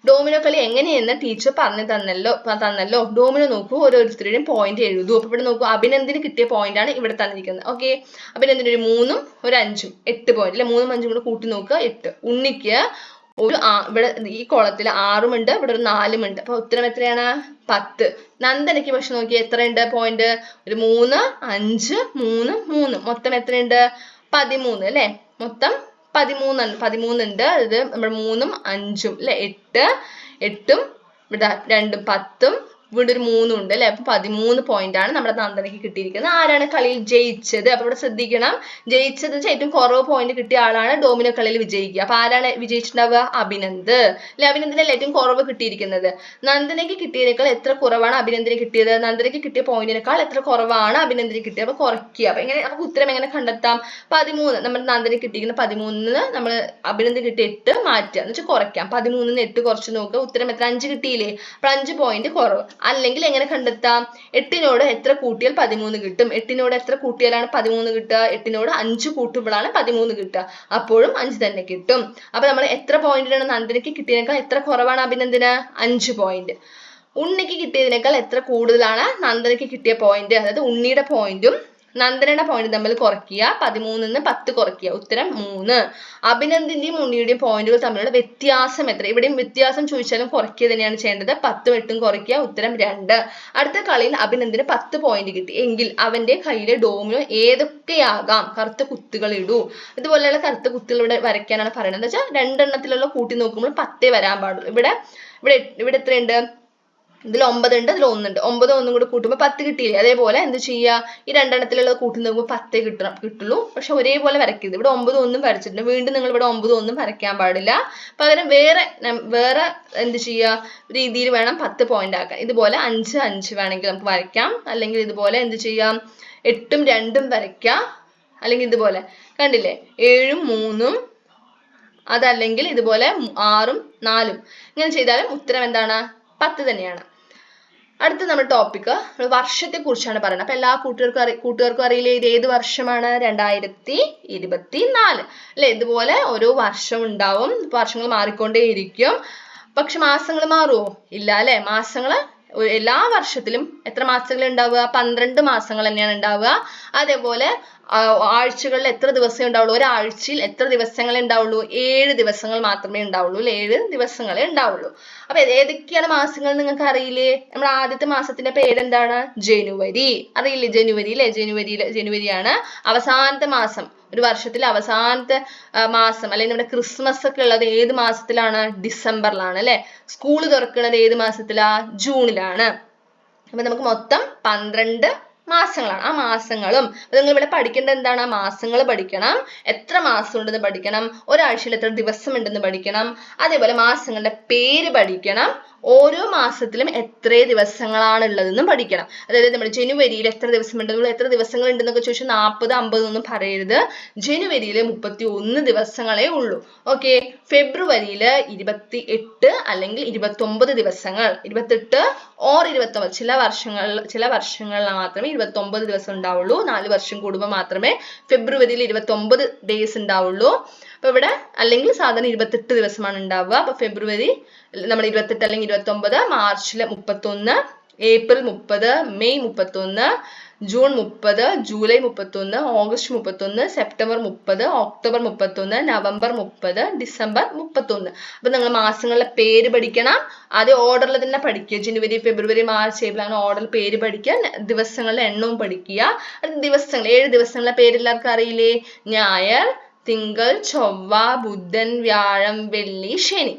ഡോമിനോ കളി എങ്ങനെയെന്ന് ടീച്ചർ പറഞ്ഞു തന്നല്ലോ തന്നല്ലോ. ഡോമിനോ നോക്കൂ ഓരോരുത്തരുടെയും പോയിന്റ് എഴുതൂ. അപ്പൊ ഇവിടെ നോക്കൂ അഭിനന്ദിന് കിട്ടിയ പോയിന്റ് ആണ് ഇവിടെ തന്നിരിക്കുന്നത്. ഓക്കെ അഭിനന്ദിന് ഒരു മൂന്നും ഒരു അഞ്ചും എട്ട് പോയിന്റ് അല്ലെ? മൂന്നും അഞ്ചും കൂടെ കൂട്ടി നോക്കുക എട്ട്. ഉണ്ണിക്ക് ഒരു ആ- ഇവിടെ ഈ കോളത്തിൽ ആറുമുണ്ട് ഇവിടെ ഒരു നാലുമുണ്ട്. അപ്പൊ ഉത്തരം എത്രയാണ്? പത്ത്. നന്ദനയ്ക്ക് പക്ഷെ നോക്കി എത്രയുണ്ട്? പോയിന്റ് ഒരു മൂന്ന് അഞ്ച് മൂന്ന് മൂന്ന്. മൊത്തം എത്രയുണ്ട്? പതിമൂന്ന് അല്ലെ? മൊത്തം പതിമൂന്ന് പതിമൂന്നുണ്ട്. ഇത് നമ്മൾ മൂന്നും അഞ്ചും അല്ലെ? എട്ട് എട്ടും ഇവിടെ രണ്ടും പത്തും ഇവിടെ ഒരു മൂന്നും ഉണ്ട് അല്ലെ? അപ്പൊ പതിമൂന്ന് പോയിന്റ് ആണ് നമ്മുടെ നന്ദനയ്ക്ക് കിട്ടിയിരിക്കുന്നത്. ആരാണ് കളിയിൽ ജയിച്ചത്? അപ്പൊ ഇവിടെ ശ്രദ്ധിക്കണം. ജയിച്ചത് ഏറ്റവും കുറവ് പോയിന്റ് കിട്ടിയ ആളാണ് ഡോമിനോ കളിയിൽ വിജയിക്കുക. അപ്പൊ ആരാണ് വിജയിച്ചിട്ടുണ്ടാവുക? അഭിനന്ദ്. അല്ലെ? അഭിനന്ദിനല്ലേ ഏറ്റവും കുറവ് കിട്ടിയിരിക്കുന്നത്. നന്ദനയ്ക്ക് കിട്ടിയതിനേക്കാൾ എത്ര കുറവാണ് അഭിനന്ദിന് കിട്ടിയത്? നന്ദനയ്ക്ക് കിട്ടിയ പോയിന്റിനേക്കാൾ എത്ര കുറവാണ് അഭിനന്ദിന് കിട്ടിയത്? അപ്പൊ കുറയ്ക്കുക. അപ്പൊ എങ്ങനെ നമുക്ക് ഉത്തരം എങ്ങനെ കണ്ടെത്താം? പതിമൂന്ന് നമ്മുടെ നന്ദനയ്ക്ക് കിട്ടിയിരിക്കുന്ന പതിമൂന്നിന് നമ്മൾ അഭിനന്ദിന് കിട്ടിയ എട്ട് മാറ്റുക. എന്ന് വെച്ചാൽ കുറയ്ക്കാം. പതിമൂന്നിന് എട്ട് കുറച്ച് നോക്കുക. ഉത്തരം എത്ര? അഞ്ച് കിട്ടിയില്ലേ? അപ്പൊ അഞ്ച് പോയിന്റ് കുറവ്. അല്ലെങ്കിൽ എങ്ങനെ കണ്ടെത്താം? എട്ടിനോട് എത്ര കൂട്ടിയാൽ പതിമൂന്ന് കിട്ടും? എട്ടിനോട് എത്ര കൂട്ടിയാലാണ് പതിമൂന്ന് കിട്ടുക? എട്ടിനോട് അഞ്ച് കൂട്ടുമ്പോഴാണ് പതിമൂന്ന് കിട്ടുക. അപ്പോഴും അഞ്ച് തന്നെ കിട്ടും. അപ്പൊ നമ്മൾ എത്ര പോയിന്റിനാണ് നന്ദനയ്ക്ക് കിട്ടിയതിനേക്കാൾ എത്ര കുറവാണ് അഭിനന്ദന്? അഞ്ച് പോയിന്റ് ഉണ്ണിക്ക് കിട്ടിയതിനേക്കാൾ എത്ര കൂടുതലാണ് നന്ദനയ്ക്ക് കിട്ടിയ പോയിന്റ് അതായത് ഉണ്ണിയുടെ പോയിന്റും നന്ദനയുടെ പോയിന്റ് തമ്മിൽ കുറയ്ക്കുക. പതിമൂന്നിൽ നിന്ന് പത്ത് കുറയ്ക്കുക. ഉത്തരം മൂന്ന്. അഭിനന്ദിന്റെയും ഉണ്ണിയുടെയും പോയിന്റുകൾ തമ്മിലുള്ള വ്യത്യാസം എത്ര? ഇവിടെയും വ്യത്യാസം ചോദിച്ചാലും കുറയ്ക്കുക തന്നെയാണ് ചെയ്യേണ്ടത്. പത്തും എട്ടും കുറയ്ക്കുക. ഉത്തരം രണ്ട്. അടുത്ത കളിയിൽ അഭിനന്ദിന് പത്ത് പോയിന്റ് കിട്ടി. എങ്കിൽ അവന്റെ കയ്യിലെ ഡോമിനോ ഏതൊക്കെയാകാം? കറുത്ത കുത്തുകൾ ഇടൂ. ഇതുപോലെയുള്ള കറുത്ത കുത്തുകൾ ഇവിടെ വരയ്ക്കാനാണ് പറയുന്നത്. വെച്ചാൽ രണ്ടെണ്ണത്തിലുള്ള കൂട്ടി നോക്കുമ്പോൾ പത്തേ വരാൻ പാടുള്ളൂ. ഇവിടെ ഇവിടെ ഇവിടെ എത്രയുണ്ട്? ഇതിൽ ഒമ്പത് ഉണ്ട് ഇതിൽ ഒന്നുണ്ട്. ഒമ്പത് ഒന്നും കൂടി കൂട്ടുമ്പോൾ പത്ത് കിട്ടിയില്ലേ? അതേപോലെ എന്ത് ചെയ്യുക ഈ രണ്ടെണ്ണത്തിലുള്ളത് കൂട്ടി നോക്കുമ്പോൾ പത്തേ കിട്ടണം കിട്ടുള്ളൂ. പക്ഷെ ഒരേപോലെ വരയ്ക്കരുത്. ഇവിടെ ഒമ്പത് ഒന്നും വരച്ചിട്ടുണ്ട് വീണ്ടും നിങ്ങൾ ഇവിടെ ഒമ്പത് ഒന്നും വരയ്ക്കാൻ പാടില്ല. പകരം വേറെ വേറെ എന്ത് ചെയ്യുക രീതിയിൽ വേണം പത്ത് പോയിന്റ് ആക്കാൻ. ഇതുപോലെ അഞ്ച് അഞ്ച് വേണമെങ്കിൽ നമുക്ക് വരയ്ക്കാം. അല്ലെങ്കിൽ ഇതുപോലെ എന്ത് ചെയ്യാം? എട്ടും രണ്ടും വരയ്ക്കാം. അല്ലെങ്കിൽ ഇതുപോലെ. കണ്ടില്ലേ? ഏഴും മൂന്നും അതല്ലെങ്കിൽ ഇതുപോലെ ആറും നാലും. ഇങ്ങനെ ചെയ്താലും ഉത്തരം എന്താണ്? പത്ത് തന്നെയാണ്. അടുത്ത നമ്മുടെ ടോപ്പിക് വർഷത്തെ കുറിച്ചാണ് പറയുന്നത്. അപ്പൊ എല്ലാ കൂട്ടുകാർക്കും അറി കൂട്ടുകാർക്കും അറിയില്ലേ ഇത് ഏത് വർഷമാണ്? രണ്ടായിരത്തി ഇരുപത്തി നാല് അല്ലെ? ഇതുപോലെ ഓരോ വർഷം ഉണ്ടാവും. വർഷങ്ങൾ മാറിക്കൊണ്ടേയിരിക്കും. പക്ഷെ മാസങ്ങൾ മാറുമോ ഇല്ല അല്ലെ? മാസങ്ങൾ എല്ലാ വർഷത്തിലും എത്ര മാസങ്ങൾ ഉണ്ടാവുക? പന്ത്രണ്ട് മാസങ്ങൾ തന്നെയാണ് ഉണ്ടാവുക. അതേപോലെ ആഴ്ചകളിൽ എത്ര ദിവസമേ ഉണ്ടാവുള്ളൂ? ഒരാഴ്ചയിൽ എത്ര ദിവസങ്ങളെ ഉണ്ടാവുള്ളൂ? ഏഴ് ദിവസങ്ങൾ മാത്രമേ ഉണ്ടാവുള്ളൂ അല്ലെ? ഏഴ് ദിവസങ്ങളെ ഉണ്ടാവുള്ളൂ. അപ്പൊ ഏത് ഏതൊക്കെയാണ് മാസങ്ങൾ നിങ്ങൾക്ക് അറിയില്ലേ? നമ്മുടെ ആദ്യത്തെ മാസത്തിന്റെ പേരെന്താണ്? ജനുവരി. അറിയില്ലേ? ജനുവരി അല്ലെ? ജനുവരി ജനുവരിയാണ് അവസാനത്തെ മാസം. ഒരു വർഷത്തിലെ അവസാനത്തെ മാസം. അല്ലെങ്കിൽ നമ്മുടെ ക്രിസ്മസ് ഒക്കെ ഉള്ളത് ഏത് മാസത്തിലാണ്? ഡിസംബറിലാണ് അല്ലെ? സ്കൂൾ തുറക്കുന്നത് ഏത് മാസത്തിലാ? ജൂണിലാണ്. അപ്പൊ നമുക്ക് മൊത്തം പന്ത്രണ്ട് മാസങ്ങളാണ്. ആ മാസങ്ങളും. അപ്പൊ നിങ്ങൾ ഇവിടെ പഠിക്കേണ്ടത് എന്താണ്? ആ മാസങ്ങൾ പഠിക്കണം. എത്ര മാസം ഉണ്ടെന്ന് പഠിക്കണം. ഒരാഴ്ചയിൽ എത്ര ദിവസം ഉണ്ടെന്ന് പഠിക്കണം. അതേപോലെ മാസങ്ങളുടെ പേര് പഠിക്കണം. ഓരോ മാസത്തിലും എത്ര ദിവസങ്ങളാണ് ഉള്ളതെന്നും പഠിക്കണം. അതായത് നമ്മൾ ജനുവരിയിൽ എത്ര ദിവസം ഉണ്ട് നമ്മൾ എത്ര ദിവസങ്ങൾ ഉണ്ടെന്നൊക്കെ ചോദിച്ചാൽ നാൽപ്പത് അമ്പത് ഒന്നും പറയരുത്. ജനുവരിയിൽ മുപ്പത്തി ഒന്ന് ദിവസങ്ങളേ ഉള്ളൂ. ഓക്കെ? ഫെബ്രുവരിയിൽ ഇരുപത്തി എട്ട് അല്ലെങ്കിൽ ഇരുപത്തൊമ്പത് ദിവസങ്ങൾ. ഇരുപത്തെട്ട് ഓർ ഇരുപത്തൊമ്പത്. ചില വർഷങ്ങൾ ചില വർഷങ്ങളിൽ മാത്രമേ ഇരുപത്തൊമ്പത് ദിവസം ഉണ്ടാവുള്ളൂ. നാല് വർഷം കൂടുമ്പോൾ മാത്രമേ ഫെബ്രുവരിയിൽ ഇരുപത്തൊമ്പത് ഡേയ്സ് ഉണ്ടാവുള്ളൂ. അപ്പൊ ഇവിടെ അല്ലെങ്കിൽ സാധാരണ ഇരുപത്തെട്ട് ദിവസമാണ് ഉണ്ടാവുക. അപ്പൊ ഫെബ്രുവരി നമ്മൾ ഇരുപത്തെട്ട് അല്ലെങ്കിൽ ഇരുപത്തി ഒമ്പത് മാർച്ചിൽ മുപ്പത്തൊന്ന് ഏപ്രിൽ മുപ്പത് മെയ് മുപ്പത്തൊന്ന് ജൂൺ മുപ്പത് ജൂലൈ മുപ്പത്തൊന്ന് ഓഗസ്റ്റ് മുപ്പത്തൊന്ന് സെപ്റ്റംബർ മുപ്പത് ഒക്ടോബർ മുപ്പത്തൊന്ന് നവംബർ മുപ്പത് ഡിസംബർ മുപ്പത്തൊന്ന്. അപ്പൊ നിങ്ങൾ മാസങ്ങളുടെ പേര് പഠിക്കണം. ആദ്യം ഓർഡറിൽ തന്നെ പഠിക്കുക. ജനുവരി ഫെബ്രുവരി മാർച്ച് ഏപ്രിൽ അങ്ങനെ ഓർഡറിൽ പേര് പഠിക്കുക. ദിവസങ്ങളുടെ എണ്ണവും പഠിക്കുക. ദിവസങ്ങൾ ഏഴ് ദിവസങ്ങളുടെ പേര് എല്ലാവർക്കും അറിയില്ലേ? ഞായർ തിങ്കൾ ചൊവ്വ ബുധൻ വ്യാഴം വെള്ളി ശനി.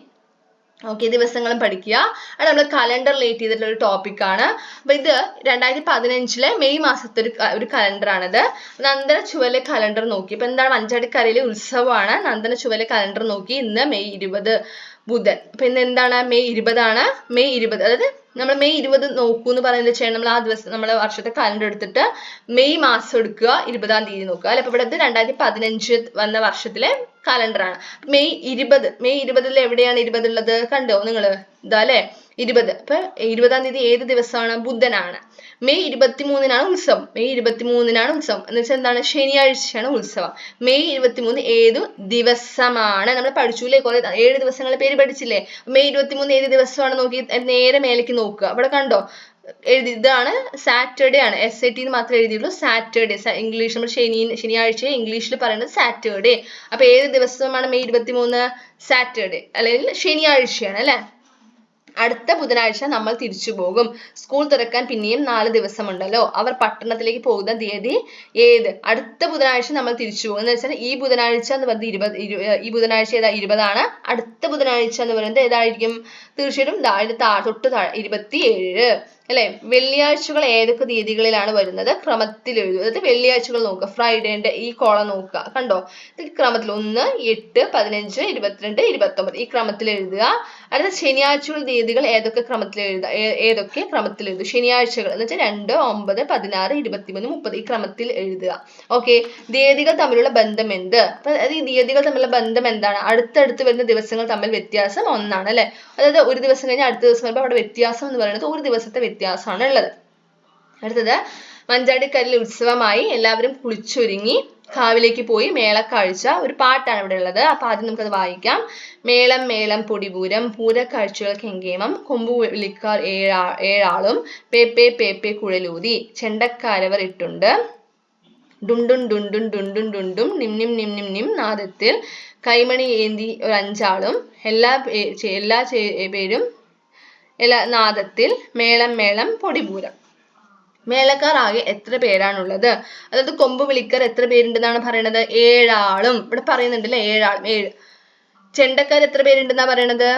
ഓക്കെ ദിവസങ്ങളും പഠിക്കുക. അത് നമ്മൾ കലണ്ടർ റിലേറ്റ് ചെയ്തിട്ടുള്ള ഒരു ടോപ്പിക് ആണ്. അപ്പൊ ഇത് രണ്ടായിരത്തി പതിനഞ്ചിലെ മെയ് മാസത്തെ ഒരു ഒരു കലണ്ടർ ആണിത്. നന്ദന ചുവലെ കലണ്ടർ നോക്കി. ഇപ്പൊ എന്താണ് മഞ്ചാടിക്കരയിലെ ഉത്സവമാണ്. നന്ദന ചുവലെ കലണ്ടർ നോക്കി. ഇന്ന് മെയ് ഇരുപത് ബുധൻ. അപ്പൊ ഇന്ന് എന്താണ്? മെയ് ഇരുപതാണ്. മെയ് ഇരുപത് അതായത് നമ്മൾ മെയ് ഇരുപത് നോക്കൂ എന്ന് പറയുന്നത് ചെയ്യണം നമ്മൾ ആ ദിവസം നമ്മൾ വർഷത്തെ കലണ്ടർ എടുത്തിട്ട് മെയ് മാസം എടുക്കുക ഇരുപതാം തീയതി നോക്കുക. അല്ലെ? അപ്പൊ ഇവിടെ രണ്ടായിരത്തി പതിനഞ്ച് വന്ന വർഷത്തിലെ കലണ്ടറാണ് മെയ് ഇരുപത് മെയ് ഇരുപതിൽ എവിടെയാണ് ഇരുപത് ഉള്ളത് കണ്ടോ നിങ്ങൾ? ഇതാ അല്ലെ? ഇരുപത്. അപ്പൊ ഇരുപതാം തീയതി ഏത് ദിവസമാണ്? ബുധനാണ്. മെയ് ഇരുപത്തിമൂന്നിനാണ് ഉത്സവം. മെയ് ഇരുപത്തിമൂന്നിനാണ് ഉത്സവം. എന്ന് വെച്ചാൽ എന്താണ്? ശനിയാഴ്ചയാണ് ഉത്സവം. മെയ് ഇരുപത്തിമൂന്ന് ഏതു ദിവസമാണ്? നമ്മൾ പഠിച്ചുല്ലേ കുറെ ഏഴ് ദിവസങ്ങളെ പേര് പഠിച്ചില്ലേ? മെയ് ഇരുപത്തിമൂന്ന് ഏത് ദിവസമാണ്? നോക്കി നേരെ മേലേക്ക് നോക്കുക. അവിടെ കണ്ടോ? എഴുതി ഇതാണ് സാറ്റർഡേ ആണ്. എസ് ഐ ടി മാത്രമേ എഴുതിയുള്ളൂ സാറ്റർഡേ. ഇംഗ്ലീഷ് നമ്മൾ ശനി ശനിയാഴ്ച ഇംഗ്ലീഷിൽ പറയുന്നത് സാറ്റർഡേ. അപ്പൊ ഏത് ദിവസമാണ് മെയ് ഇരുപത്തിമൂന്ന്? സാറ്റർഡേ. അല്ലെങ്കിൽ ശനിയാഴ്ചയാണ് അല്ലെ? അടുത്ത ബുധനാഴ്ച നമ്മൾ തിരിച്ചു പോകും. സ്കൂൾ തുറക്കാൻ പിന്നെയും നാല് ദിവസമുണ്ടല്ലോ. അവർ പട്ടണത്തിലേക്ക് പോകുന്ന തീയതി ഏത്? അടുത്ത ബുധനാഴ്ച നമ്മൾ തിരിച്ചു പോകും. എന്ന് വെച്ചാൽ ഈ ബുധനാഴ്ച എന്ന് പറയുന്നത് ഇരുപത് ഇരു- ഈ ബുധനാഴ്ച ഏതാ ഇരുപതാണ്. അടുത്ത ബുധനാഴ്ച എന്ന് പറയുന്നത് ഏതായിരിക്കും? തീർച്ചയായിട്ടും ദാ ഇതിന്റെ താ തൊട്ട് താഴെ ഇരുപത്തി ഏഴ് അല്ലെ? വെള്ളിയാഴ്ചകൾ ഏതൊക്കെ തീയതികളിലാണ് വരുന്നത്? ക്രമത്തിൽ എഴുതുക. അതായത് വെള്ളിയാഴ്ചകൾ നോക്കുക. ഫ്രൈഡേന്റെ ഈ കോളം നോക്കുക. കണ്ടോ? ഇത് ക്രമത്തിൽ ഒന്ന് എട്ട് പതിനഞ്ച് ഇരുപത്തിരണ്ട് ഇരുപത്തൊമ്പത്. ഈ ക്രമത്തിൽ എഴുതുക. അടുത്ത ശനിയാഴ്ചകൾ തീയതികൾ ഏതൊക്കെ ക്രമത്തിൽ എഴുതുക? ഏതൊക്കെ ക്രമത്തിൽ എഴുതുക? ശനിയാഴ്ചകൾ എന്ന് വെച്ചാൽ രണ്ട് ഒമ്പത് പതിനാറ് ഇരുപത്തിമൂന്ന് മുപ്പത്. ഈ ക്രമത്തിൽ എഴുതുക. ഓക്കെ? തീയതികൾ തമ്മിലുള്ള ബന്ധം എന്ത്? അപ്പൊ അത് ഈ തീയതികൾ തമ്മിലുള്ള ബന്ധം എന്താണ്? അടുത്തടുത്ത് വരുന്ന ദിവസങ്ങൾ തമ്മിൽ വ്യത്യാസം ഒന്നാണ് അല്ലെ? അതായത് ഒരു ദിവസം കഴിഞ്ഞാൽ അടുത്ത ദിവസം വരുമ്പോൾ അവിടെ വ്യത്യാസം എന്ന് പറയുന്നത് ഒരു ദിവസത്തെ വ്യത്യാസമാണ് ഉള്ളത് അടുത്തത് മഞ്ചാടിക്കല്ലിൽ ഉത്സവമായി എല്ലാവരും കുളിച്ചൊരുങ്ങി കാവിലേക്ക് പോയി മേളക്കാഴ്ച ഒരു പാട്ടാണ് ഇവിടെ ഉള്ളത്. അപ്പൊ ആദ്യം നമുക്കത് വായിക്കാം. മേളം മേളം പൊടിപൂരം പൂരക്കാഴ്ചകൾ കെങ്കേമം കൊമ്പു വിളിക്കാർ ഏഴാ ഏഴാളും പേപ്പേ പേപ്പേ കുഴലൂതി. ചെണ്ടക്കാരവർ ഇട്ടുണ്ട്. ഡുണ്ടും ഡുണ്ടും ഡുണ്ടും ഡുണ്ടും നിം നിം നിം നിം നിം നാദത്തിൽ കൈമണി ഏന്തി ഒരു അഞ്ചാളും എല്ലാ എല്ലാ പേരും എല്ലാ നാദത്തിൽ മേളം മേളം പൊടിപൂരം. മേളക്കാർ ആകെ എത്ര പേരാണുള്ളത്? അതായത് കൊമ്പ് വിളിക്കർ എത്ര പേരുണ്ടെന്നാണ് പറയണത്? ഏഴാളും. ഇവിടെ പറയുന്നുണ്ടല്ലേ? ഏഴാളും. ഏഴ്. ചെണ്ടക്കാർ എത്ര പേരുണ്ടെന്നാ പറയണത്?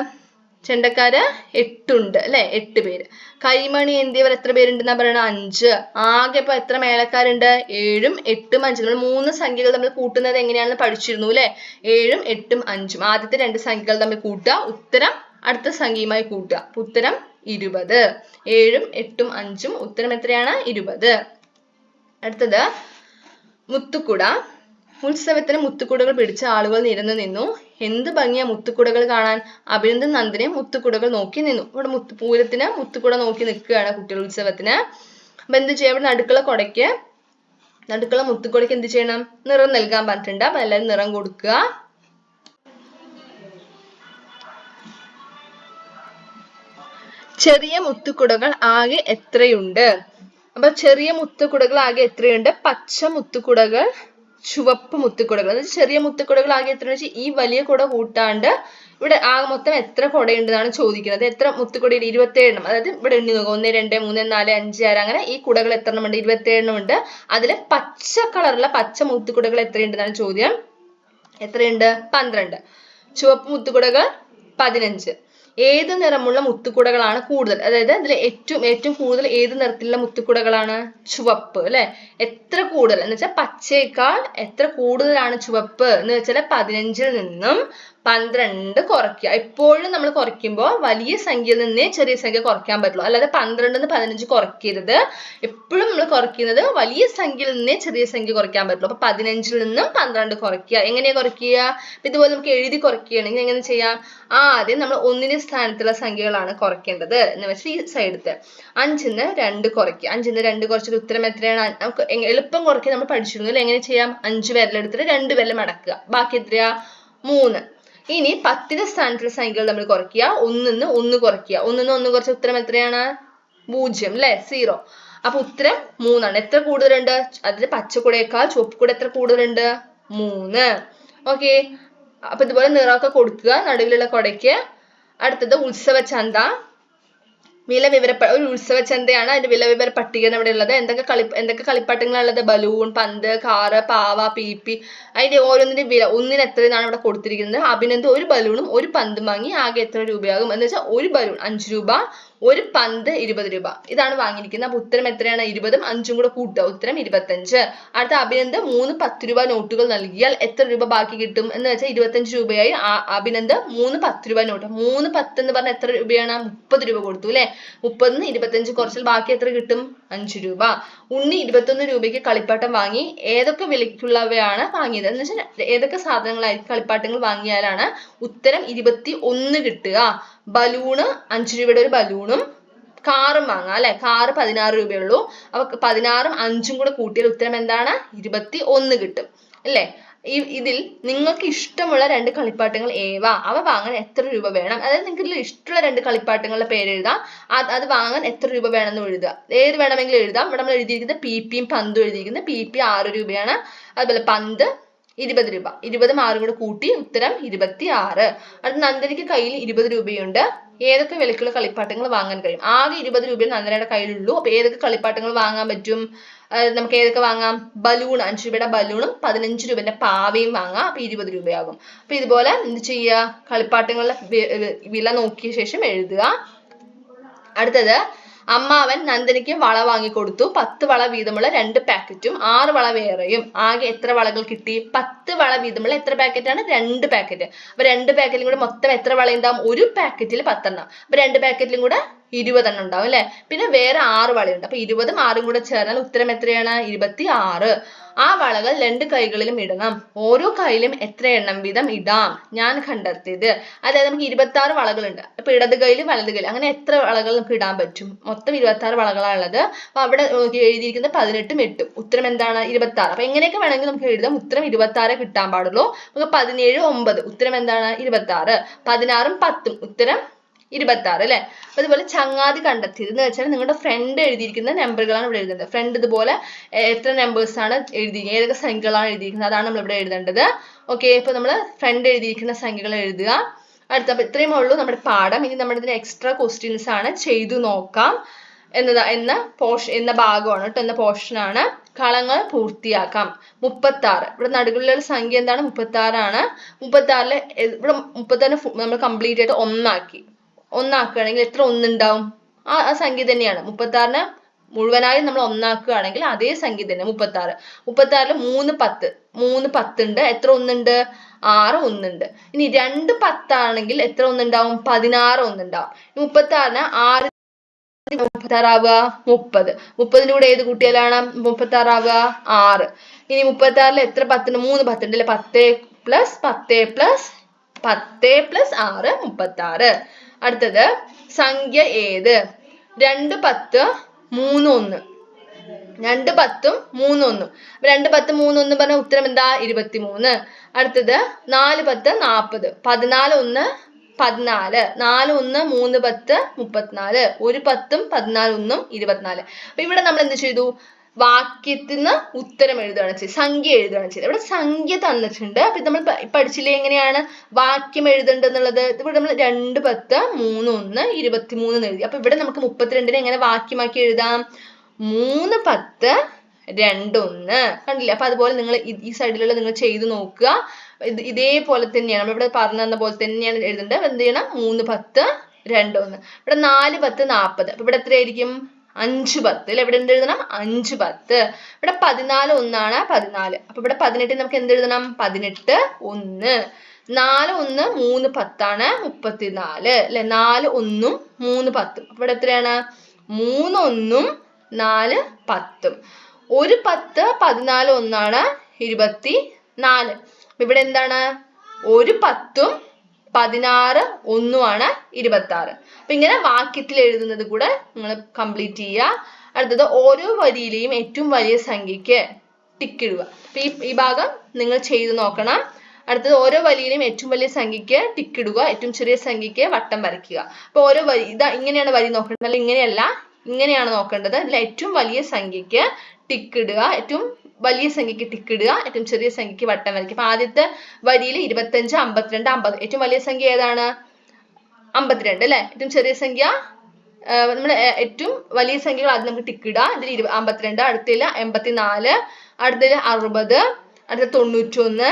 ചെണ്ടക്കാര് എട്ടുണ്ട് അല്ലെ? എട്ട് പേര്. കൈമണി എന്തിയവർ എത്ര പേരുണ്ടെന്നാ പറയണത് അഞ്ച്. ആകെ ഇപ്പൊ എത്ര മേളക്കാരുണ്ട്? ഏഴും എട്ടും അഞ്ചും. നമ്മൾ മൂന്ന് സംഖ്യകൾ തമ്മിൽ കൂട്ടുന്നത് എങ്ങനെയാണെന്ന് പഠിച്ചിരുന്നു അല്ലെ? ഏഴും എട്ടും അഞ്ചും. ആദ്യത്തെ രണ്ട് സംഖ്യകൾ തമ്മിൽ കൂട്ടുക. ഉത്തരം അടുത്ത സംഖ്യയുമായി കൂട്ടുക. ഉത്തരം ഇരുപത്. ഏഴും എട്ടും അഞ്ചും ഉത്തരം എത്രയാണ്? ഇരുപത്. അടുത്തത് മുത്തുക്കുട. ഉത്സവത്തിന് മുത്തുക്കുടകൾ പിടിച്ച ആളുകൾ നിരന്നു നിന്നു. എന്ത് ഭംഗിയാ മുത്തുക്കുടകൾ കാണാൻ. അഭിനന്ദൻ നന്ദിനെ മുത്തുക്കുടകൾ നോക്കി നിന്നു. ഇവിടെ മുത്ത് പൂരത്തിന് മുത്തുക്കുട നോക്കി നിൽക്കുകയാണ് കുട്ടികൾ ഉത്സവത്തിന്. അപ്പൊ എന്ത് ചെയ്യാം? ഇവിടെ നടുക്കള കൊടയ്ക്ക് നടുക്കള മുത്തുക്കുടയ്ക്ക് എന്ത് ചെയ്യണം? നിറം നൽകാൻ പറഞ്ഞിട്ടുണ്ട്. അപ്പൊ എല്ലാവരും നിറം കൊടുക്കുക. ചെറിയ മുത്തുക്കുടകൾ ആകെ എത്രയുണ്ട്? അപ്പൊ ചെറിയ മുത്തുക്കുടകൾ ആകെ എത്രയുണ്ട്? പച്ച മുത്തുക്കുടകൾ ചുവപ്പ് മുത്തുക്കുടകൾ. അതായത് ചെറിയ മുത്തുക്കുടകൾ ആകെ എത്ര വെച്ചാൽ ഈ വലിയ കുട കൂട്ടാണ്ട് ഇവിടെ ആകെ മൊത്തം എത്ര കുടയുണ്ടെന്നാണ് ചോദിക്കുന്നത്. എത്ര മുത്തുക്കുടയിൽ? ഇരുപത്തേഴെണ്ണം. അതായത് ഇവിടെ എണ്ണി നോക്കുക ഒന്ന് രണ്ട് മൂന്ന് നാല് അഞ്ച് ആറ് അങ്ങനെ ഈ കുടകൾ എത്ര എണ്ണം ഉണ്ട്? ഇരുപത്തേഴെണ്ണം ഉണ്ട്. അതിൽ പച്ച കളറുള്ള പച്ച മുത്തുക്കുടകൾ എത്രയുണ്ടെന്നാണ് ചോദ്യം. എത്രയുണ്ട്? പന്ത്രണ്ട്. ചുവപ്പ് മുത്തുക്കുടകൾ പതിനഞ്ച്. ഏത് നിറമുള്ള മുത്തുകുടകളാണ് കൂടുതൽ? അതായത് അതിൽ ഏറ്റവും ഏറ്റവും കൂടുതൽ ഏത് നിറത്തിലുള്ള മുത്തുകുടകളാണ് ചുവപ്പ് അല്ലെ? എത്ര കൂടുതൽ? എന്ന് വെച്ചാൽ പച്ചയേക്കാൾ എത്ര കൂടുതലാണ് ചുവപ്പ്? എന്ന് വെച്ചാൽ പതിനഞ്ചിൽ നിന്നും പന്ത്രണ്ട് കുറയ്ക്കുക. എപ്പോഴും നമ്മൾ കുറയ്ക്കുമ്പോൾ വലിയ സംഖ്യയിൽ നിന്നേ ചെറിയ സംഖ്യ കുറയ്ക്കാൻ പറ്റുള്ളൂ. അല്ലാതെ പന്ത്രണ്ടിൽ നിന്ന് പതിനഞ്ച് കുറയ്ക്കരുത്. എപ്പോഴും നമ്മൾ കുറയ്ക്കുന്നത് വലിയ സംഖ്യയിൽ നിന്നേ ചെറിയ സംഖ്യ കുറയ്ക്കാൻ പറ്റുള്ളൂ. അപ്പൊ പതിനഞ്ചിൽ നിന്നും പന്ത്രണ്ട് കുറയ്ക്കുക. എങ്ങനെയാണ് കുറയ്ക്കുക? ഇതുപോലെ നമുക്ക് എഴുതി കുറയ്ക്കുകയാണെങ്കിൽ എങ്ങനെ ചെയ്യാം? ആദ്യം നമ്മൾ ഒന്നിന് സ്ഥാനത്തുള്ള സംഖ്യകളാണ് കുറയ്ക്കേണ്ടത്. എന്ന് വെച്ചാൽ ഈ സൈഡത്തെ അഞ്ചിന്ന് രണ്ട് കുറയ്ക്കുക. അഞ്ചിന്ന് രണ്ട് കുറച്ചിട്ട് ഉത്തരം എത്രയാണ്? നമുക്ക് എളുപ്പം കുറയ്ക്കാൻ നമ്മൾ പഠിച്ചിരുന്നു എങ്ങനെ ചെയ്യാം? അഞ്ച് വിരലെടുത്തിട്ട് രണ്ട് വിരൽ മടക്കുക. ബാക്കി എത്രയാ? മൂന്ന്. ഇനി പത്തിന്റെ സ്ഥാനത്തുള്ള സംഖ്യകൾ നമ്മൾ കുറയ്ക്കുക. ഒന്നിന്ന് ഒന്ന് കുറയ്ക്കുക. ഒന്നിന്ന് ഒന്ന് കുറച്ച ഉത്തരം എത്രയാണ്? പൂജ്യം അല്ലെ സീറോ അപ്പൊ ഉത്തരം മൂന്നാണ്. എത്ര കൂടുതലുണ്ട്? അതിൽ പച്ചക്കുടയേക്കാൾ ചുവപ്പ് കൂടെ എത്ര കൂടുതലുണ്ട്? മൂന്ന്. ഓക്കെ അപ്പൊ ഇതുപോലെ നിറമൊക്കെ കൊടുക്കുക. നടുവിലുള്ള കൊടയ്ക്ക്. അടുത്തത് ഉത്സവ ചന്ത. വില വിവര ഒരു ഉത്സവ ചന്തയാണ് അതിന്റെ വില വിവര പട്ടികയാണ് ഇവിടെ ഉള്ളത്. എന്തൊക്കെ കളി എന്തൊക്കെ കളിപ്പാട്ടങ്ങളാണ് ഉള്ളത് ബലൂൺ പന്ത് കാറ് പാവ പീപ്പി. അതിന്റെ ഓരോന്നിന്റെ വില ഒന്നിന് എത്ര എന്നാണ് ഇവിടെ കൊടുത്തിരിക്കുന്നത്. അഭിനന്ദ് ഒരു ബലൂണും ഒരു പന്തും വാങ്ങി ആകെ എത്ര രൂപയാകും? എന്ന് വെച്ചാൽ ഒരു ബലൂൺ അഞ്ച് രൂപ ഒരു പന്ത് ഇരുപത് രൂപ. ഇതാണ് വാങ്ങിയിരിക്കുന്നത് അപ്പൊ ഉത്തരം എത്രയാണ്? ഇരുപതും അഞ്ചും കൂടെ കൂട്ടുക. ഉത്തരം ഇരുപത്തഞ്ച്. അടുത്ത അഭിനന്ദ് മൂന്ന് പത്ത് രൂപ നോട്ടുകൾ നൽകിയാൽ എത്ര രൂപ ബാക്കി കിട്ടും എന്ന് വെച്ചാൽ ഇരുപത്തഞ്ച് രൂപയായി. അഭിനന്ദ് മൂന്ന് പത്ത് രൂപ നോട്ട്. മൂന്ന് പത്ത് എന്ന് പറഞ്ഞാൽ എത്ര രൂപയാണ്? മുപ്പത് രൂപ കൊടുത്തു അല്ലെ? മുപ്പതിന് ഇരുപത്തഞ്ച് കുറച്ചാൽ ബാക്കി എത്ര കിട്ടും? അഞ്ച് രൂപ. ഉണ്ണി ഇരുപത്തൊന്ന് രൂപയ്ക്ക് കളിപ്പാട്ടം വാങ്ങി ഏതൊക്കെ വിലയ്ക്കുള്ളവയാണ് വാങ്ങിയത്? എന്ന് വെച്ചാൽ ഏതൊക്കെ സാധനങ്ങളായിരിക്കും കളിപ്പാട്ടങ്ങൾ വാങ്ങിയാലാണ് ഉത്തരം ഇരുപത്തി ഒന്ന് കിട്ടുക. ബലൂണ് അഞ്ച് രൂപയുടെ ഒരു ബലൂണും കാറും വാങ്ങാം അല്ലെ? കാറ് പതിനാറ് രൂപയുള്ളൂ അപ്പൊ പതിനാറും അഞ്ചും കൂടെ കൂട്ടിയാൽ ഉത്തരം എന്താണ്? ഇരുപത്തി ഒന്ന് കിട്ടും. അല്ലേ? ഇതിൽ നിങ്ങൾക്ക് ഇഷ്ടമുള്ള രണ്ട് കളിപ്പാട്ടങ്ങൾ ഏവ അവ വാങ്ങാൻ എത്ര രൂപ വേണം? അതായത് നിങ്ങൾക്ക് ഇഷ്ടമുള്ള രണ്ട് കളിപ്പാട്ടങ്ങളുടെ പേര് എഴുതാം. അത് അത് വാങ്ങാൻ എത്ര രൂപ വേണമെന്ന് എഴുതുക. ഏത് വേണമെങ്കിലും എഴുതാം. ഇവിടെ നമ്മൾ എഴുതിയിരിക്കുന്നത് പി പിയും പന്തും എഴുതിയിരിക്കുന്നത് പി പി ആറ് രൂപയാണ്. അതുപോലെ പന്ത് ഇരുപത് രൂപ. ഇരുപതും ആറും കൂടെ കൂട്ടി ഉത്തരം ഇരുപത്തി ആറ് അടുത്ത നന്ദനയ്ക്ക് കയ്യിൽ ഇരുപത് രൂപയുണ്ട്. ഏതൊക്കെ വിലക്കുള്ള കളിപ്പാട്ടങ്ങൾ വാങ്ങാൻ കഴിയും? ആകെ ഇരുപത് രൂപയെ നന്ദനയുടെ കയ്യിലുള്ളൂ. അപ്പൊ ഏതൊക്കെ കളിപ്പാട്ടങ്ങൾ വാങ്ങാൻ പറ്റും? നമുക്ക് ഏതൊക്കെ വാങ്ങാം? ബലൂൺ അഞ്ച് രൂപയുടെ ബലൂണും പതിനഞ്ച് രൂപന്റെ പാവയും വാങ്ങാം. അപ്പൊ ഇരുപത് രൂപയാകും. അപ്പൊ ഇതുപോലെ എന്ത് ചെയ്യുക? കളിപ്പാട്ടങ്ങളുടെ വില നോക്കിയ ശേഷം എഴുതുക. അടുത്തത് അമ്മാവൻ നന്ദനയ്ക്ക് വള വാങ്ങിക്കൊടുത്തു. പത്ത് വള വീതമുള്ള രണ്ട് പാക്കറ്റും ആറ് വള വേറെയും. ആകെ എത്ര വളകൾ കിട്ടി? പത്ത് വള വീതമുള്ള എത്ര പാക്കറ്റാണ്? രണ്ട് പാക്കറ്റ്. അപ്പൊ രണ്ട് പാക്കറ്റിലും കൂടെ മൊത്തം എത്ര വള ഉണ്ടാവും ഒരു പാക്കറ്റിൽ പത്തെണ്ണം. അപ്പൊ രണ്ട് പാക്കറ്റിലും കൂടെ ഇരുപതെണ്ണം ഉണ്ടാവും അല്ലെ? പിന്നെ വേറെ ആറ് വളയുണ്ട്. അപ്പൊ ഇരുപതും ആറും കൂടെ ചേർന്നാൽ ഉത്തരം എത്രയാണ്? ഇരുപത്തി ആറ് ആ വളകൾ രണ്ട് കൈകളിലും ഇടണം. ഓരോ കൈയിലും എത്ര എണ്ണം വീതം ഇടാം? ഞാൻ കണ്ടെത്തിയത്. അതായത് നമുക്ക് ഇരുപത്തി ആറ് വളകളുണ്ട്. അപ്പൊ ഇടത് കൈയിൽ വലത് കൈയിൽ അങ്ങനെ എത്ര വളകൾ നമുക്ക് ഇടാൻ പറ്റും? മൊത്തം ഇരുപത്തി ആറ് വളകളാണ് ഉള്ളത് അപ്പൊ അവിടെ എഴുതിയിരിക്കുന്നത് പതിനെട്ടും എട്ടും. ഉത്തരം എന്താണ്? ഇരുപത്തി ആറ് അപ്പൊ എങ്ങനെയൊക്കെ വേണമെങ്കിൽ നമുക്ക് എഴുതാം. ഉത്തരം ഇരുപത്തി ആറ് കിട്ടാൻ പാടുള്ളൂ. നമുക്ക് പതിനേഴ് ഒമ്പത്. ഉത്തരം എന്താണ്? ഇരുപത്തി ആറ് പതിനാറും പത്തും. ഉത്തരം ഇരുപത്തി ആറ് അല്ലെ അതുപോലെ ചങ്ങാതി കണ്ടെത്തിയത്. എന്ന് വെച്ചാൽ നിങ്ങളുടെ ഫ്രണ്ട് എഴുതിയിരിക്കുന്ന നമ്പറുകളാണ് ഇവിടെ എഴുതേണ്ടത്. ഫ്രണ്ട് ഇതുപോലെ എത്ര നമ്പേഴ്സ് ആണ് എഴുതി ഏതൊക്കെ സംഖ്യകളാണ് എഴുതിയിരിക്കുന്നത്? അതാണ് നമ്മൾ ഇവിടെ എഴുതേണ്ടത്. ഓക്കെ ഇപ്പൊ നമ്മൾ ഫ്രണ്ട് എഴുതിയിരിക്കുന്ന സംഖ്യകൾ എഴുതുക. അടുത്ത അപ്പൊ ഇത്രയും ഉള്ളൂ നമ്മുടെ പാഠം. ഇനി നമ്മുടെ ഇതിന് എക്സ്ട്രാ ക്വസ്റ്റ്യൻസ് ആണ് ചെയ്തു നോക്കാം. എന്നതാ എന്ന പോർഷൻ എന്ന ഭാഗമാണ് കേട്ടോ എന്ന പോർഷൻ ആണ്. കളങ്ങൾ പൂർത്തിയാക്കാം. മുപ്പത്തി ആറ് ഇവിടെ നടുകളിലുള്ള സംഖ്യ എന്താണ്? മുപ്പത്തി ആറാണ് മുപ്പത്തി ആറിൽ ഇവിടെ മുപ്പത്തി ആറ് നമ്മൾ കംപ്ലീറ്റ് ആയിട്ട് ഒന്നാക്കി. ഒന്നാക്കുകയാണെങ്കിൽ എത്ര ഒന്നുണ്ടാവും? ആ ആ സംഖ്യ തന്നെയാണ്. മുപ്പത്താറിന് മുഴുവനായും നമ്മൾ ഒന്നാക്കുകയാണെങ്കിൽ അതേ സംഖ്യ തന്നെ മുപ്പത്താറ്. മുപ്പത്താറിൽ മൂന്ന് പത്ത്. മൂന്ന് പത്തുണ്ട്. എത്ര ഒന്നുണ്ട്? ആറ് ഒന്നുണ്ട്. ഇനി രണ്ട് പത്താണെങ്കിൽ എത്ര ഒന്നുണ്ടാവും? പതിനാറ് ഒന്നുണ്ടാവും. മുപ്പത്താറിന് ആറ് മുപ്പത്താറാവുക? മുപ്പത്. മുപ്പതിന്റെ കൂടെ ഏത് കൂട്ടിയാലാണ് മുപ്പത്താറാവുക? ആറ്. ഇനി മുപ്പത്താറിൽ എത്ര പത്തുണ്ട്? മൂന്ന് പത്തുണ്ട് അല്ലെ? പത്തേ പ്ലസ് പത്തേ പ്ലസ് പത്തേ പ്ലസ് ആറ് മുപ്പത്തി ആറ് അടുത്തത് സംഖ്യ ഏത്? രണ്ട് പത്ത് മൂന്ന് ഒന്ന്. രണ്ട് പത്തും മൂന്ന് ഒന്നും. അപ്പൊ രണ്ട് പത്ത് മൂന്ന് ഒന്ന് പറഞ്ഞ ഉത്തരം എന്താ? ഇരുപത്തി മൂന്ന് അടുത്തത് നാല് പത്ത് നാപ്പത്. പതിനാല് ഒന്ന് പതിനാല്. നാല് ഒന്ന് മൂന്ന് പത്ത് മുപ്പത്തിനാല്. ഒരു പത്തും പതിനാല് ഒന്നും ഇരുപത്തിനാല്. അപ്പൊ ഇവിടെ നമ്മൾ എന്ത് ചെയ്തു? വാക്യത്തിന് ഉത്തരം എഴുതുകയാണ് ചെയ്തത് സംഖ്യ എഴുതുകയാണ് ചെയ്തത്. ഇവിടെ സംഖ്യ തന്നിട്ടുണ്ട്. അപ്പൊ നമ്മൾ പഠിച്ചില്ലേ എങ്ങനെയാണ്? വാക്യം എഴുതേണ്ടതെന്നുള്ളത് ഇവിടെ നമ്മൾ രണ്ട് പത്ത് മൂന്ന് ഒന്ന് ഇരുപത്തിമൂന്ന് എന്ന് എഴുതി. അപ്പൊ ഇവിടെ നമുക്ക് മുപ്പത്തിരണ്ടിനെ എങ്ങനെ വാക്യമാക്കി എഴുതാം? മൂന്ന് പത്ത് രണ്ടൊന്ന് കണ്ടില്ലേ? അപ്പൊ അതുപോലെ നിങ്ങൾ ഈ സൈഡിലുള്ള നിങ്ങൾ ചെയ്തു നോക്കുക. ഇത് ഇതേപോലെ തന്നെയാണ്. നമ്മളിവിടെ പറഞ്ഞു തന്ന പോലെ തന്നെയാണ് എഴുതേണ്ടത്. എന്ത് ചെയ്യണം? മൂന്ന് പത്ത് രണ്ടൊന്ന് ഇവിടെ നാല് പത്ത് നാപ്പത്. അപ്പൊ ഇവിടെ എത്രയായിരിക്കും? അഞ്ച് പത്ത്. അല്ലെ ഇവിടെ എന്ത് എഴുതണം അഞ്ച് പത്ത്. ഇവിടെ പതിനാല് ഒന്നാണ് പതിനാല്. അപ്പൊ ഇവിടെ പതിനെട്ട് നമുക്ക് എന്ത് എഴുതണം? പതിനെട്ട് ഒന്ന്. നാല് ഒന്ന് മൂന്ന് പത്താണ് മുപ്പത്തിനാല്. അല്ലെ നാല് ഒന്നും മൂന്ന് പത്തും. അപ്പൊ ഇവിടെ എത്രയാണ്? മൂന്ന് ഒന്നും നാല് പത്തും. ഒരു പത്ത് പതിനാല് ഒന്നാണ് ഇരുപത്തി നാല് ഇവിടെ എന്താണ്? ഒരു പത്തും പതിനാറ് ഒന്നുമാണ് ഇരുപത്തി ആറ് അപ്പൊ ഇങ്ങനെ വാക്യത്തിൽ എഴുതുന്നത് കൂടെ നിങ്ങൾ കംപ്ലീറ്റ് ചെയ്യുക. അടുത്തത് ഓരോ വരിയിലെയും ഏറ്റവും വലിയ സംഖ്യക്ക് ടിക്ക് ഇടുക. അപ്പൊ ഈ ഭാഗം നിങ്ങൾ ചെയ്തു നോക്കണം. അടുത്തത് ഓരോ വരിയിലെയും ഏറ്റവും വലിയ സംഖ്യക്ക് ടിക്കിടുക ഏറ്റവും ചെറിയ സംഖ്യക്ക് വട്ടം വരയ്ക്കുക. അപ്പൊ ഓരോ വരി ഇതാ ഇങ്ങനെയാണ് വരി നോക്കേണ്ടത് അല്ല ഇങ്ങനെയല്ല ഇങ്ങനെയാണ് നോക്കേണ്ടത്. ഇതിൽ ഏറ്റവും വലിയ സംഖ്യക്ക് ടിക്കിടുക ഏറ്റവും വലിയ സംഖ്യക്ക് ടിക്ക് ഇടുക ഏറ്റവും ചെറിയ സംഖ്യക്ക് വട്ടം വരയ്ക്കുക. അപ്പൊ ആദ്യത്തെ വരിയിൽ ഇരുപത്തഞ്ച് അമ്പത്തിരണ്ട് അമ്പത്. ഏറ്റവും വലിയ സംഖ്യ ഏതാണ്? അമ്പത്തിരണ്ട് അല്ലെ? ഏറ്റവും ചെറിയ സംഖ്യ നമ്മൾ ഏറ്റവും വലിയ സംഖ്യകൾ ആദ്യം നമുക്ക് ടിക്ക് ഇടാം ഇതിൽ ഇരുപ അമ്പത്തിരണ്ട് അടുത്തതിൽ എൺപത്തിനാല് അടുത്തതിൽ അറുപത് അടുത്ത തൊണ്ണൂറ്റൊന്ന്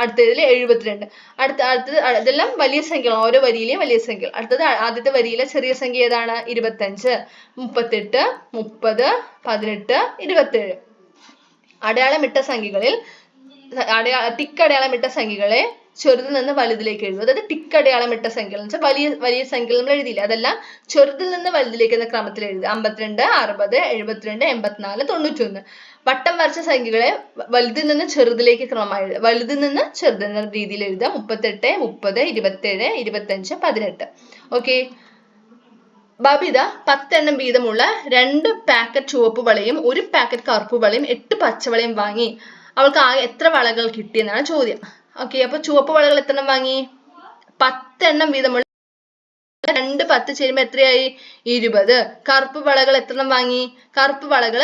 അടുത്തതിൽ എഴുപത്തിരണ്ട്. അടുത്ത അടുത്തത് ഇതെല്ലാം വലിയ സംഖ്യകളാണ്. ഓരോ വരിയിലെയും വലിയ സംഖ്യകൾ. അടുത്തത് ആദ്യത്തെ വരിയിലെ ചെറിയ സംഖ്യ ഏതാണ്? ഇരുപത്തഞ്ച് മുപ്പത്തെട്ട് മുപ്പത് പതിനെട്ട് ഇരുപത്തേഴ് അടയാളമിട്ട സംഖ്യകളിൽ അടയാ ടിക്ക് അടയാളമിട്ട സംഖ്യകളെ ചെറുതിൽ നിന്ന് വലുതിലേക്ക് എഴുതും അതായത് ടിക്ക് അടയാളമിട്ട സംഖ്യകൾ എന്ന് വെച്ചാൽ വലിയ വലിയ സംഖ്യകൾ നമ്മൾ എഴുതിയില്ല? അതെല്ലാം ചെറുതിൽ നിന്ന് വലുതിലേക്ക് എന്ന ക്രമത്തിൽ എഴുതുക. അമ്പത്തിരണ്ട് അറുപത് എഴുപത്തിരണ്ട് എൺപത്തിനാല് തൊണ്ണൂറ്റൊന്ന് വട്ടം വരച്ച സംഖ്യകളെ വലുതിൽ നിന്ന് ചെറുതിലേക്ക് ക്രമമായി എഴുതുക. വലുതിൽ നിന്ന് ചെറുതെന്ന രീതിയിൽ എഴുതുക. മുപ്പത്തെട്ട് മുപ്പത് ഇരുപത്തേഴ് ഇരുപത്തഞ്ച് പതിനെട്ട്. ഓക്കെ ബബിത പത്തെണ്ണം വീതമുള്ള രണ്ട് പാക്കറ്റ് ചുവപ്പ് വളയും ഒരു പാക്കറ്റ് കറുപ്പ് വളയും എട്ട് പച്ചവളയും വാങ്ങി. അവൾക്ക് ആകെ എത്ര വളകൾ കിട്ടിയെന്നാണ് ചോദ്യം. ഓക്കെ അപ്പൊ ചുവപ്പ് വളകൾ എത്ര എണ്ണം വാങ്ങി? പത്തെണ്ണം വീതമുള്ള രണ്ട് പത്ത് ചേരുമ്പോ എത്രയായി? ഇരുപത്. കറുപ്പ് വളകൾ എത്ര എണ്ണം വാങ്ങി? കറുപ്പ് വളകൾ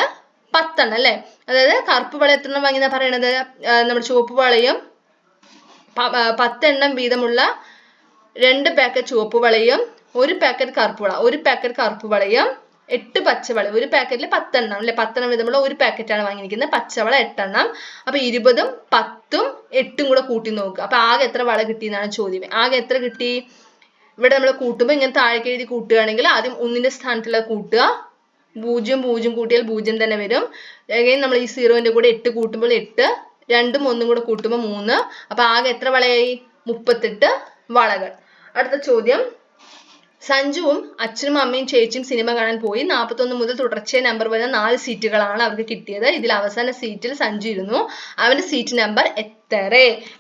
പത്തെണ്ണം അല്ലെ? അതായത് കറുപ്പ് വള എത്ര എണ്ണം വാങ്ങി എന്നാ പറയണത്? നമ്മുടെ ചുവപ്പ് വളയും പത്തെണ്ണം വീതമുള്ള രണ്ട് പാക്കറ്റ് ചുവപ്പ് വളയും ഒരു പാക്കറ്റ് കറുപ്പ് വള ഒരു പാക്കറ്റ് കറുപ്പ് വളയും എട്ട് പച്ചവള ഒരു പാക്കറ്റിൽ പത്തെണ്ണം അല്ലെ പത്തെണ്ണം വീതമുള്ള ഒരു പാക്കറ്റാണ് വാങ്ങിയിരിക്കുന്നത്. പച്ചവള എട്ടെണ്ണം. അപ്പൊ ഇരുപതും പത്തും എട്ടും കൂടെ കൂട്ടി നോക്കുക. അപ്പൊ ആകെ എത്ര വള കിട്ടി എന്നാണ് ചോദ്യം ആകെ എത്ര കിട്ടി? ഇവിടെ നമ്മൾ കൂട്ടുമ്പോൾ ഇങ്ങനെ താഴേക്ക് എഴുതി കൂട്ടുകയാണെങ്കിൽ ആദ്യം ഒന്നിന്റെ സ്ഥാനത്തുള്ള കൂട്ടുക. പൂജ്യം പൂജ്യം കൂട്ടിയാൽ പൂജ്യം തന്നെ വരും. അഗൈൻ നമ്മൾ ഈ സീറോന്റെ കൂടെ എട്ട് കൂട്ടുമ്പോൾ എട്ട് രണ്ടും ഒന്നും കൂടെ കൂട്ടുമ്പോൾ മൂന്ന്. അപ്പൊ ആകെ എത്ര വളയായി? മുപ്പത്തെട്ട് വളകൾ. അടുത്ത ചോദ്യം. സഞ്ജുവും അച്ഛനും അമ്മയും ചേച്ചിയും സിനിമ കാണാൻ പോയി. നാൽപ്പത്തൊന്ന് മുതൽ തുടർച്ചയായ നമ്പർ വരുന്ന നാല് സീറ്റുകളാണ് അവർക്ക് കിട്ടിയത്. ഇതിൽ അവസാന സീറ്റിൽ സഞ്ജു ഇരുന്നു. അവന്റെ സീറ്റ് നമ്പർ എത്ര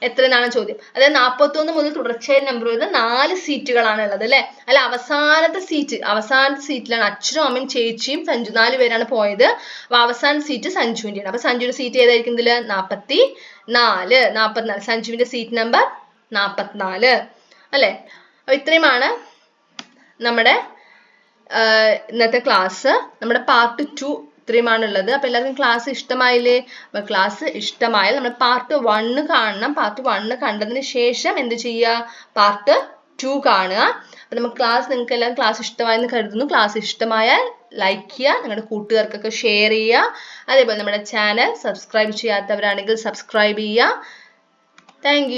എത്ര എന്നാണ് ചോദ്യം. അതായത് നാൽപ്പത്തൊന്ന് മുതൽ തുടർച്ചയായ നമ്പർ വരുന്ന നാല് സീറ്റുകളാണ് ഉള്ളത് അല്ലെ? അല്ല അവസാനത്തെ സീറ്റ് അവസാനത്തെ സീറ്റിലാണ് അച്ഛനും അമ്മയും ചേച്ചിയും സഞ്ജു നാല് പേരാണ് പോയത്. അപ്പൊ അവസാന സീറ്റ് സഞ്ജുവിന്റെയാണ് അപ്പൊ സഞ്ജുവിന്റെ സീറ്റ് ഏതായിരിക്കും ഇതിൽ? നാപ്പത്തി നാല് നാപ്പത്തിനാല്. സഞ്ജുവിന്റെ സീറ്റ് നമ്പർ നാപ്പത്തിനാല്. അല്ലെ? അപ്പൊ ഇത്രയുമാണ്. നമ്മുടെ ഇന്നത്തെ ക്ലാസ് നമ്മുടെ പാർട്ട് ടു ഇത്രയുമാണ് ഉള്ളത് അപ്പൊ എല്ലാവർക്കും ക്ലാസ് ഇഷ്ടമായില്ലേ? അപ്പൊ ക്ലാസ് ഇഷ്ടമായാൽ നമ്മൾ പാർട്ട് വണ്ണ് കാണണം. പാർട്ട് വണ്ണ് കണ്ടതിന് ശേഷം എന്ത് ചെയ്യുക? പാർട്ട് ടു കാണുക. അപ്പൊ നമുക്ക് ക്ലാസ് നിങ്ങൾക്ക് എല്ലാവരും ക്ലാസ് ഇഷ്ടമായെന്ന് കരുതുന്നു. ക്ലാസ് ഇഷ്ടമായാൽ ലൈക്ക് ചെയ്യുക. നിങ്ങളുടെ കൂട്ടുകാർക്കൊക്കെ ഷെയർ ചെയ്യുക. അതേപോലെ നമ്മുടെ ചാനൽ സബ്സ്ക്രൈബ് ചെയ്യാത്തവരാണെങ്കിൽ സബ്സ്ക്രൈബ് ചെയ്യുക. താങ്ക്